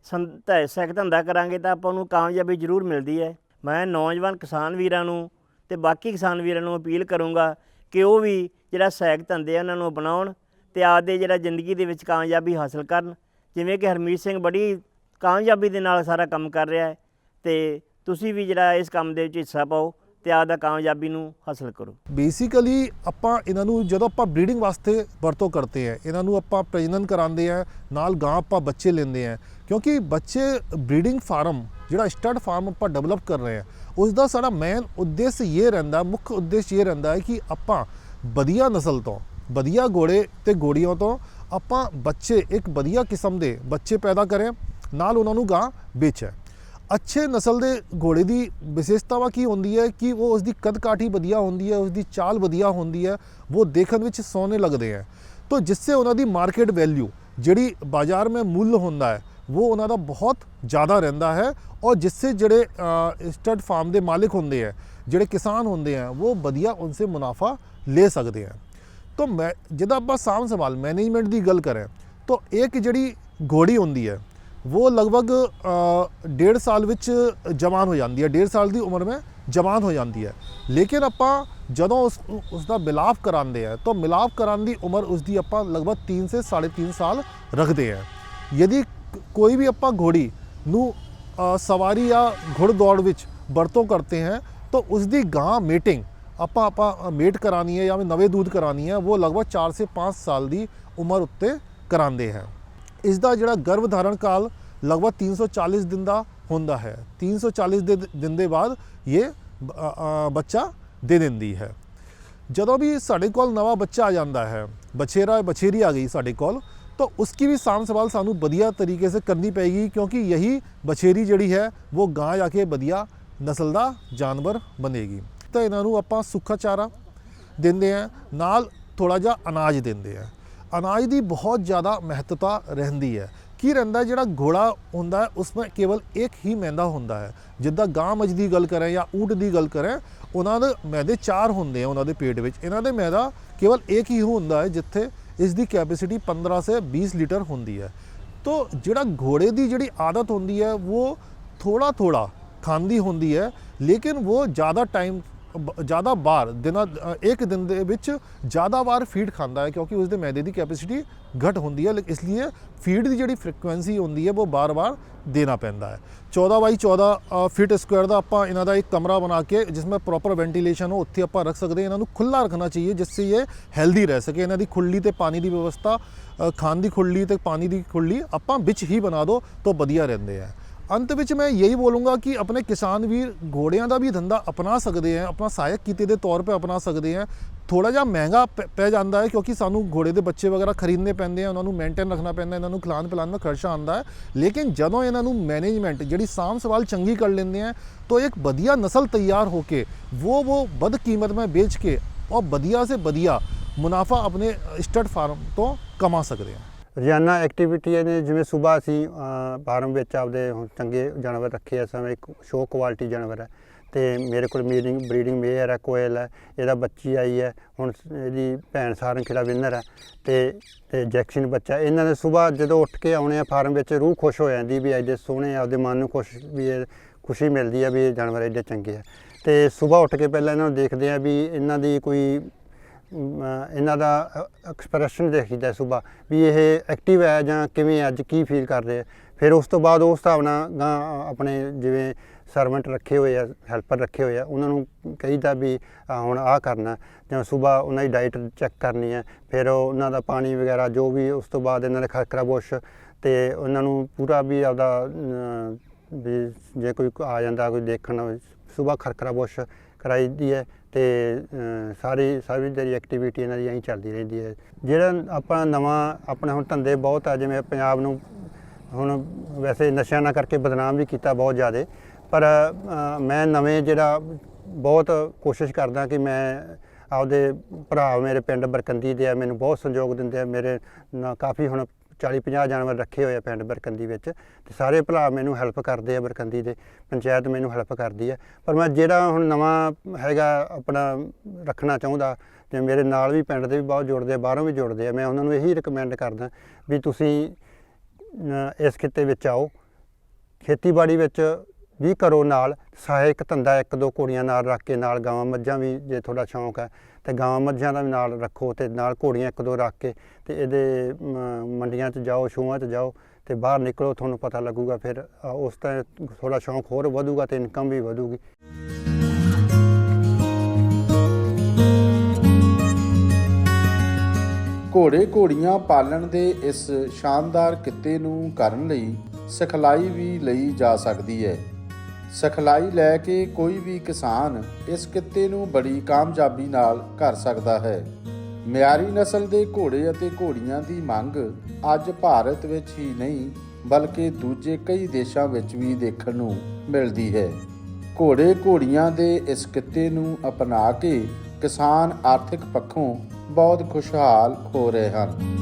[SPEAKER 5] ਸੰ- ਧੈ- ਸਹਾਇਕ ਧੰਦਾ ਕਰਾਂਗੇ ਤਾਂ ਆਪਾਂ ਨੂੰ ਕਾਮਯਾਬੀ ਜ਼ਰੂਰ ਮਿਲਦੀ ਹੈ। ਮੈਂ ਨੌਜਵਾਨ ਕਿਸਾਨ ਵੀਰਾਂ ਨੂੰ ਤੇ ਬਾਕੀ ਕਿਸਾਨ ਵੀਰਾਂ ਨੂੰ ਅਪੀਲ ਕਰੂੰਗਾ ਕਿ ਉਹ ਵੀ ਜਿਹੜਾ ਸਹਾਇਕ ਧੰਦੇ ਆ ਉਹਨਾਂ ਨੂੰ ਅਪਣਾਉਣ ਤੇ ਆਪਦੇ ਜਿਹੜਾ ਜ਼ਿੰਦਗੀ ਦੇ ਵਿੱਚ ਕਾਮਯਾਬੀ ਹਾਸਲ ਕਰਨ। ਜਿਵੇਂ ਕਿ ਹਰਮੀਤ ਸਿੰਘ ਬੜੀ ਕਾਮਯਾਬੀ ਦੇ ਨਾਲ ਸਾਰਾ ਕੰਮ ਕਰ ਰਿਹਾ ਹੈ ਤੇ ਤੁਸੀਂ ਵੀ ਜਿਹੜਾ ਇਸ ਕੰਮ ਦੇ ਵਿੱਚ ਹਿੱਸਾ ਪਾਓ ਤੇ ਆਪਦਾ ਕਾਮਯਾਬੀ ਨੂੰ ਹਾਸਲ ਕਰੋ।
[SPEAKER 6] ਬੇਸਿਕਲੀ ਆਪਾਂ ਇਹਨਾਂ ਨੂੰ ਜਦੋਂ ਆਪਾਂ ਬਰੀਡਿੰਗ ਵਾਸਤੇ ਵਰਤੋਂ ਕਰਦੇ ਆ ਇਹਨਾਂ ਨੂੰ ਆਪਾਂ ਪ੍ਰਜਨਨ ਕਰਾਉਂਦੇ ਆ ਨਾਲ ਗਾਂ ਆਪਾਂ ਬੱਚੇ ਲੈਂਦੇ ਆ ਕਿਉਂਕਿ ਬੱਚੇ ਬਰੀਡਿੰਗ ਫਾਰਮ ਜਿਹੜਾ ਸਟੱਡ ਫਾਰਮ ਆਪਾਂ ਡਿਵੈਲਪ ਕਰ ਰਹੇ ਆ ਉਸ ਦਾ ਸਾਡਾ ਮੇਨ ਉਦੇਸ਼ ਇਹ ਰਹਿੰਦਾ, ਮੁੱਖ ਉਦੇਸ਼ ਇਹ ਰਹਿੰਦਾ ਹੈ ਕਿ ਆਪਾਂ ਵਧੀਆ ਨਸਲ ਤੋਂ, ਵਧੀਆ ਘੋੜੇ ਤੇ ਘੋੜੀਆਂ ਤੋਂ ਆਪਾਂ ਬੱਚੇ ਇੱਕ ਵਧੀਆ ਕਿਸਮ ਦੇ ਬੱਚੇ ਪੈਦਾ ਕਰੇ, ਨਾਲ ਉਹਨਾਂ ਨੂੰ ਗਾਂ ਵੇਚੇ। ਅੱਛੇ ਨਸਲ ਦੇ ਘੋੜੇ ਦੀ ਵਿਸ਼ੇਸ਼ਤਾਵਾ ਕੀ ਹੁੰਦੀ ਹੈ? ਕਿ ਉਹ ਉਸ ਦੀ ਕਦ ਕਾਠੀ ਵਧੀਆ ਹੁੰਦੀ ਹੈ ਉਸ ਦੀ ਚਾਲ ਵਧੀਆ ਹੁੰਦੀ ਹੈ, ਉਹ ਦੇਖਣ ਵਿੱਚ ਸੋਹਣੇ ਲੱਗਦੇ ਹੈ। ਤਾਂ ਜਿਸ ਸੇ ਉਹਨਾਂ ਦੀ ਮਾਰਕੀਟ ਵੈਲਿਊ ਜਿਹੜੀ ਬਾਜ਼ਾਰ में ਮੁੱਲ ਹੁੰਦਾ ਹੈ ਉਹ ਉਹਨਾਂ ਦਾ ਬਹੁਤ ਜ਼ਿਆਦਾ ਰਹਿੰਦਾ ਹੈ ਔਰ ਜਿਸ ਜਿਹੜੇ ਸਟੱਡ ਫਾਰਮ ਦੇ ਮਾਲਿਕ ਹੁੰਦੇ ਹੈ ਜਿਹੜੇ ਕਿਸਾਨ ਹੁੰਦੇ ਹੈ ਉਹ ਵਧੀਆ ਉਨਸੇ ਮੁਨਾਫਾ ਲੈ ਸਕਦੇ ਹੈ ਤਾਂ ਮੈਂ ਜਦੋਂ ਆਪਾਂ ਸਾਂਭ ਸੰਭਾਲ ਮੈਨੇਜਮੈਂਟ ਦੀ ਗੱਲ ਕरें ਤਾਂ ਇੱਕ ਜਿਹੜੀ ਘੋੜੀ ਹੁੰਦੀ ਹੈ ਉਹ ਲਗਭਗ ਅ, ਡੇਢ ਸਾਲ ਵਿੱਚ ਜਵਾਨ ਹੋ ਜਾਂਦੀ ਹੈ ਡੇਢ ਸਾਲ ਦੀ ਉਮਰ में ਜਵਾਨ ਹੋ ਜਾਂਦੀ ਹੈ ਲੇਕਿਨ ਆਪਾਂ ਜਦੋਂ ਉਸ ਉਸ ਦਾ ਮਿਲਾਪ ਕਰਾਉਂਦੇ ਆ ਤਾਂ ਮਿਲਾਪ ਕਰਾਉਣ ਦੀ ਉਮਰ ਉਸ ਦੀ ਆਪਾਂ ਲਗਭਗ 3 ਸੇ 3.5 ਸਾਲ ਰੱਖਦੇ ਆ ਯਦੀ ਕ- ਕੋਈ ਵੀ ਆਪਾਂ ਘੋੜੀ ਨੂੰ ਅ, ਸਵਾਰੀ ਜਾਂ ਘੋੜਦੌੜ ਵਿੱਚ ਵਰਤੋਂ ਕਰਦੇ ਹੈ ਤਾਂ ਉਸ ਦੀ ਗਾਂ ਆਪਾਂ ਆਪਾਂ ਮੇਟ ਕਰਾਣੀ ਹੈ ਜਾਂ ਨਵੇਂ ਦੂਧ ਕਰਾਣੀ ਹੈ ਉਹ ਲਗਭਗ 4 ਸੇ 5 ਸਾਲ ਦੀ ਉਮਰ ਉੱਤੇ ਕਰਾਉਂਦੇ ਹੈ। ਇਸ ਦਾ ਜਿਹੜਾ ਗਰਭ ਧਾਰਨ ਕਾਲ ਲਗਭਗ 340 ਦਿਨ ਦਾ ਹੁੰਦਾ ਹੈ। 340 ਦੇ ਦਿਨ ਦੇ ਬਾਅਦ ਇਹ ਬੱਚਾ ਦੇ ਦਿੰਦੀ ਹੈ। ਜਦੋਂ ਵੀ ਸਾਡੇ ਕੋਲ ਨਵਾਂ ਬੱਚਾ ਆ ਜਾਂਦਾ ਹੈ ਬਛੇਰਾ ਬਛੇਰੀ ਆ ਗਈ ਸਾਡੇ ਕੋਲ ਤਾਂ ਉਸकी ਵੀ ਸਾਂਭ ਸੰਭਾਲ ਸਾਨੂੰ ਵਧੀਆ ਤਰੀਕੇ ਸੇ ਕਰਨੀ ਪਏਗੀ, ਕਿਉਂਕਿ ਯਹੀ ਬਛੇਰੀ ਜਿਹੜੀ ਹੈ, ਉਹ ਗਾਂ ਜਾ ਕੇ ਵਧੀਆ ਨਸਲ ਦਾ ਜਾਨਵਰ ਬਣੇਗੀ। ਤਾਂ ਇਹਨਾਂ ਨੂੰ ਆਪਾਂ ਸੁੱਕਾ ਚਾਰਾ ਦਿੰਦੇ ਆ ਨਾਲ ਥੋੜਾ ਜਿਹਾ ਅਨਾਜ ਦਿੰਦੇ ਆ ਅਨਾਜ ਦੀ ਬਹੁਤ ਜ਼ਿਆਦਾ ਮਹੱਤਤਾ ਰਹਿੰਦੀ ਹੈ। ਕੀ ਰਹਿੰਦਾ ਜਿਹੜਾ ਘੋੜਾ ਹੁੰਦਾ ਹੈ ਉਸमें ਕੇਵਲ ਇੱਕ ਹੀ ਮੈਂਦਾ ਹੁੰਦਾ ਹੈ। ਜਿੱਦਾਂ ਗਾਂ ਮੱਝ ਦੀ ਗੱਲ ਕਰਾਂ ਜਾਂ ਊਟ ਦੀ ਗੱਲ ਕਰਾਂ, ਉਹਨਾਂ ਦੇ ਮੈਦੇ ਚਾਰ ਹੁੰਦੇ ਆ, ਉਹਨਾਂ ਦੇ ਪੇਟ ਵਿੱਚ। ਇਹਨਾਂ ਦੇ ਮੈਦਾ ਕੇਵਲ ਇੱਕ ਹੀ ਹੁੰਦਾ ਹੈ, ਜਿੱਥੇ ਇਸ ਦੀ ਕੈਪੈਸਿਟੀ 15 ਸੇ 20 ਲੀਟਰ ਹੁੰਦੀ ਹੈ। ਤੋ ਜਿਹੜਾ ਘੋੜੇ ਦੀ ਜਿਹੜੀ ਆਦਤ ਹੁੰਦੀ ਹੈ, ਉਹ ਥੋੜਾ ਥੋੜਾ ਖਾਂਦੀ ਹੁੰਦੀ ਹੈ, ਲੇਕਿਨ ਉਹ ਜ਼ਿਆਦਾ ਟਾਈਮ ਜ਼ਿਆਦਾ ਬਾਰ ਦਿਨਾਂ ਇੱਕ ਦਿਨ ਦੇ ਵਿੱਚ ਜ਼ਿਆਦਾ ਵਾਰ ਫੀਡ ਖਾਂਦਾ ਹੈ ਕਿਉਂਕਿ ਉਸ ਦੇ ਮੈਦੇ ਦੀ ਕੈਪੈਸਿਟੀ ਘਟ ਹੁੰਦੀ ਹੈ ਲੇ- ਇਸ ਲਈ ਫੀਡ ਦੀ ਜਿਹੜੀ ਫ੍ਰੀਕੁਐਂਸੀ ਹੁੰਦੀ ਹੈ, ਉਹ ਬਾਰ-ਬਾਰ ਦੇਣਾ ਪੈਂਦਾ ਹੈ। 14 ਬਾਈ 14 ਫਿਟ ਸਕੁਅਰ ਦਾ ਆਪਾਂ ਇਹਨਾਂ ਦਾ ਇੱਕ ਕਮਰਾ ਬਣਾ ਕੇ, ਜਿਸ ਜਿਸमें ਪ੍ਰੋਪਰ ਵੈਂਟੀਲੇਸ਼ਨ ਹੋ ਉੱਥੇ ਆਪਾਂ ਰੱਖ ਸਕਦੇ ਇਹਨਾਂ ਨੂੰ ਖੁੱਲਾ ਰੱਖਣਾ ਚਾਹੀਏ, ਜਿਸ ਸੇ ਇਹ ਹੈਲਦੀ ਰਹਿ ਸਕੇ। ਇਹਨਾਂ ਦੀ ਖੁੱਲੀ ਤੇ ਪਾਣੀ ਦੀ ਵਿਵਸਥਾ ਖਾਣ ਦੀ ਖੁੱਲੀ ਤੇ ਪਾਣੀ ਦੀ ਖੁੱਲੀ ਆਪਾਂ ਵਿੱਚ ਹੀ ਬਣਾ ਦਿਓ ਤਾਂ ਵਧੀਆ ਰਹਿੰਦੇ ਆ। ਅੰਤ ਵਿੱਚ ਮੈਂ ਇਹੀ ਬੋਲੂੰਗਾ ਕਿ ਆਪਣੇ ਕਿਸਾਨ ਵੀਰ ਘੋੜਿਆਂ ਦਾ ਵੀ ਧੰਦਾ ਅਪਣਾ ਸਕਦੇ ਆ, ਆਪਣਾ ਸਹਾਇਕ ਕੀਤੇ ਦੇ ਤੌਰ 'ਤੇ ਅਪਣਾ ਸਕਦੇ ਆ। ਥੋੜਾ ਜਿਹਾ ਮਹਿੰਗਾ ਪੈ ਜਾਂਦਾ ਹੈ ਕਿਉਂਕਿ ਸਾਨੂੰ ਘੋੜੇ ਦੇ ਬੱਚੇ ਵਗੈਰਾ ਖਰੀਦਨੇ ਪੈਂਦੇ ਆ, ਉਹਨਾਂ ਨੂੰ ਮੇਨਟੇਨ ਰੱਖਣਾ ਪੈਂਦਾ ਇਹਨਾਂ ਨੂੰ ਖਿਲਾਣ ਪਿਲਾਣ ਦਾ ਖਰਚਾ ਆਉਂਦਾ ਹੈ। ਲੇਕਿਨ ਜਦੋਂ ਇਹਨਾਂ ਨੂੰ ਮੈਨੇਜਮੈਂਟ ਜਿਹੜੀ ਸਾਮ ਸਵਾਲ ਚੰਗੀ ਕਰ ਲੈਂਦੇ ਆ, ਤਾਂ ਇੱਕ ਵਧੀਆ ਨਸਲ ਤਿਆਰ ਹੋ ਕੇ ਉਹ ਉਹ ਬਦ ਕੀਮਤ ਮੈਂ ਵੇਚ ਕੇ ਉਹ ਵਧੀਆ ਸੇ ਵਧੀਆ ਮੁਨਾਫਾ ਆਪਣੇ ਸਟੱਡ ਫਾਰਮ ਤੋਂ ਕਮਾ ਸਕਦੇ ਆ।
[SPEAKER 2] ਰੋਜ਼ਾਨਾ ਐਕਟੀਵਿਟੀ ਨੇ ਜਿਵੇਂ ਸਵੇਰ ਅਸੀਂ ਫਾਰਮ ਵਿੱਚ ਆਪਦੇ ਚੰਗੇ ਜਾਨਵਰ ਰੱਖੇ ਆ ਸਮੇਂ ਇੱਕ ਸ਼ੋ ਕੁਆਲਿਟੀ ਜਾਨਵਰ ਹੈ। ਤੇ ਮੇਰੇ ਕੋਲ ਮੀਟਿੰਗ ਬਰੀਡਿੰਗ ਮੇਅਰ ਹੈ ਕੋਇਲ ਹੈ ਇਹਦਾ ਬੱਚੀ ਆਈ ਹੈ ਹੁਣ ਇਹਦੀ ਭੈਣ ਸਾਰਨ ਖਿਲਾ ਵਿਨਰ ਹੈ। ਤੇ ਤੇ ਜੈਕਸਨ ਬੱਚਾ ਇਹਨਾਂ ਦੇ ਸਵੇਰ ਜਦੋਂ ਉੱਠ ਕੇ ਆਉਣੇ ਆ ਫਾਰਮ ਵਿੱਚ ਰੂਹ ਖੁਸ਼ ਹੋ ਜਾਂਦੀ ਵੀ ਐਡੇ ਸੋਹਣੇ ਆ, ਆਪਦੇ ਮਨ ਨੂੰ ਖੁਸ਼ ਵੀ ਇਹ ਖੁਸ਼ੀ ਮਿਲਦੀ ਹੈ ਵੀ ਇਹ ਜਾਨਵਰ ਐਡੇ ਚੰਗੇ ਆ। ਤੇ ਸਵੇਰ ਉੱਠ ਕੇ ਪਹਿਲਾਂ ਇਹਨਾਂ ਨੂੰ ਦੇਖਦੇ ਆ ਵੀ ਇਹਨਾਂ ਦੀ ਕੋਈ ਇਹਨਾਂ ਦਾ ਐਕਸਪ੍ਰੈਸ਼ਨ ਦੇਖੀਦਾ ਸੁਬਾ ਵੀ ਇਹ ਐਕਟਿਵ ਹੈ ਜਾਂ ਕਿਵੇਂ ਅੱਜ ਕੀ ਫੀਲ ਕਰ ਰਹੇ ਆ। ਫਿਰ ਉਸ ਤੋਂ ਬਾਅਦ ਉਸ ਹਿਸਾਬ ਨਾਲ ਆਪਣੇ ਜਿਵੇਂ ਸਰਵੈਂਟ ਰੱਖੇ ਹੋਏ ਆ ਹੈਲਪਰ ਰੱਖੇ ਹੋਏ ਆ, ਉਹਨਾਂ ਨੂੰ ਕਹੀਦਾ ਵੀ ਹੁਣ ਆਹ ਕਰਨਾ। ਜਾਂ ਸਵੇਰ ਉਹਨਾਂ ਦੀ ਡਾਈਟ ਚੈੱਕ ਕਰਨੀ ਹੈ ਫਿਰ ਉਹਨਾਂ ਦਾ ਪਾਣੀ ਵਗੈਰਾ ਜੋ ਵੀ ਉਸ ਤੋਂ ਬਾਅਦ ਇਹਨਾਂ ਦੇ ਖਰਕਰਾ ਬੁਸ਼ ਤੇ ਉਹਨਾਂ ਨੂੰ ਪੂਰਾ ਵੀ ਆਪਦਾ ਵੀ ਜੇ ਕੋਈ ਆ ਜਾਂਦਾ, ਕੋਈ ਦੇਖਣ ਸਵੇਰ ਖਰਕਰਾ ਬੁਸ਼ ਕਰਾਈ ਦੀ ਹੈ। ਤੇ ਸਾਰੀ ਸਾਰੀ ਜਿਹੜੀ ਐਕਟੀਵਿਟੀ ਇਹਨਾਂ ਦੀ ਐਂ ਚੱਲਦੀ ਰਹਿੰਦੀ ਹੈ। ਜਿਹੜਾ ਆਪਾਂ ਨਵਾਂ, ਆਪਣੇ ਹੁਣ ਧੰਦੇ ਬਹੁਤ ਆ, ਜਿਵੇਂ ਪੰਜਾਬ ਨੂੰ ਹੁਣ ਵੈਸੇ ਨਸ਼ਿਆਂ ਨਾ ਕਰਕੇ ਬਦਨਾਮ ਵੀ ਕੀਤਾ ਬਹੁਤ ਜ਼ਿਆਦਾ, ਪਰ ਮੈਂ ਨਵੇਂ ਜਿਹੜਾ ਬਹੁਤ ਕੋਸ਼ਿਸ਼ ਕਰਦਾ ਕਿ ਮੈਂ ਆਪਦੇ ਭਰਾ ਮੇਰੇ ਪਿੰਡ ਬਰਕੰਦੀ ਦੇ ਆ, ਮੈਨੂੰ ਬਹੁਤ ਸਹਿਯੋਗ ਦਿੰਦੇ ਆ, ਮੇਰੇ ਨਾਲ ਕਾਫੀ ਹੁਣ 40 50 ਜਾਨਵਰ ਰੱਖੇ ਹੋਏ ਆ ਪਿੰਡ ਬਰਕੰਦੀ ਵਿੱਚ ਤੇ ਸਾਰੇ ਭਰਾ ਮੈਨੂੰ ਹੈਲਪ ਕਰਦੇ ਆ ਬਰਕੰਦੀ ਦੇ, ਪੰਚਾਇਤ ਮੈਨੂੰ ਹੈਲਪ ਕਰਦੀ ਹੈ ਪਰ ਮੈਂ ਜਿਹੜਾ ਹੁਣ ਨਵਾਂ ਹੈਗਾ ਆਪਣਾ ਰੱਖਣਾ ਚਾਹੁੰਦਾ ਤੇ ਮੇਰੇ ਨਾਲ ਵੀ ਪਿੰਡ ਦੇ ਵੀ ਬਹੁਤ ਜੁੜਦੇ ਆ, ਬਾਹਰੋਂ ਵੀ ਜੁੜਦੇ ਆ, ਮੈਂ ਉਹਨਾਂ ਨੂੰ ਇਹੀ ਰეკਮੈਂਡ ਕਰਦਾ ਵੀ ਤੁਸੀਂ ਇਸ ਖਿੱਤੇ ਵਿੱਚ ਆਓ। ਖੇਤੀਬਾੜੀ ਵਿੱਚ ਵੀ ਕਰੋ ਨਾਲ, ਸਹਾਇਕ ਧੰਦਾ ਇੱਕ ਦੋ ਕੁੜੀਆਂ ਨਾਲ ਰੱਖ ਕੇ ਨਾਲ ਗਾਵਾਂ ਮੱਝਾਂ ਵੀ ਜੇ ਤੁਹਾਡਾ ਸ਼ੌਂਕ ਹੈ ਤੇ ਗਾਵਾਂ ਮੱਝਾਂ ਦਾ ਵੀ ਨਾਲ ਰੱਖੋ ਤੇ ਨਾਲ ਘੋੜੀਆਂ ਇੱਕ ਦੋ ਰੱਖ ਕੇ ਤੇ ਇਹਦੇ ਮੰਡੀਆਂ 'ਚ ਜਾਓ ਸ਼ੋਆਂ 'ਚ ਜਾਓ ਤੇ ਬਾਹਰ ਨਿਕਲੋ, ਤੁਹਾਨੂੰ ਪਤਾ ਲੱਗੂਗਾ ਫਿਰ ਉਸ ਤਰ੍ਹਾਂ ਥੋੜਾ ਸ਼ੌਂਕ ਹੋਰ ਵਧੂਗਾ ਤੇ ਇਨਕਮ ਵੀ ਵਧੂਗੀ।
[SPEAKER 1] ਘੋੜੇ ਘੋੜੀਆਂ ਪਾਲਣ ਦੇ ਇਸ ਸ਼ਾਨਦਾਰ ਕਿੱਤੇ ਨੂੰ ਕਰਨ ਲਈ ਸਿਖਲਾਈ ਵੀ ਲਈ ਜਾ ਸਕਦੀ ਹੈ। ਸਿਖਲਾਈ ਲੈ ਕੇ ਕੋਈ ਵੀ ਕਿਸਾਨ ਇਸ ਕਿੱਤੇ ਨੂੰ ਬੜੀ ਕਾਮਯਾਬੀ ਨਾਲ ਕਰ ਸਕਦਾ ਹੈ। ਮਿਆਰੀ ਨਸਲ ਦੇ ਘੋੜੇ ਅਤੇ ਘੋੜੀਆਂ ਦੀ ਮੰਗ ਅੱਜ ਭਾਰਤ ਵਿੱਚ ਹੀ ਨਹੀਂ, ਬਲਕਿ ਦੂਜੇ ਕਈ ਦੇਸ਼ਾਂ ਵਿੱਚ ਵੀ ਦੇਖਣ ਨੂੰ ਮਿਲਦੀ ਹੈ। ਘੋੜੇ ਘੋੜੀਆਂ ਦੇ ਇਸ ਕਿੱਤੇ ਨੂੰ ਅਪਣਾ ਕੇ ਕਿਸਾਨ ਆਰਥਿਕ ਪੱਖੋਂ ਬਹੁਤ ਖੁਸ਼ਹਾਲ ਹੋ ਰਹੇ ਹਨ।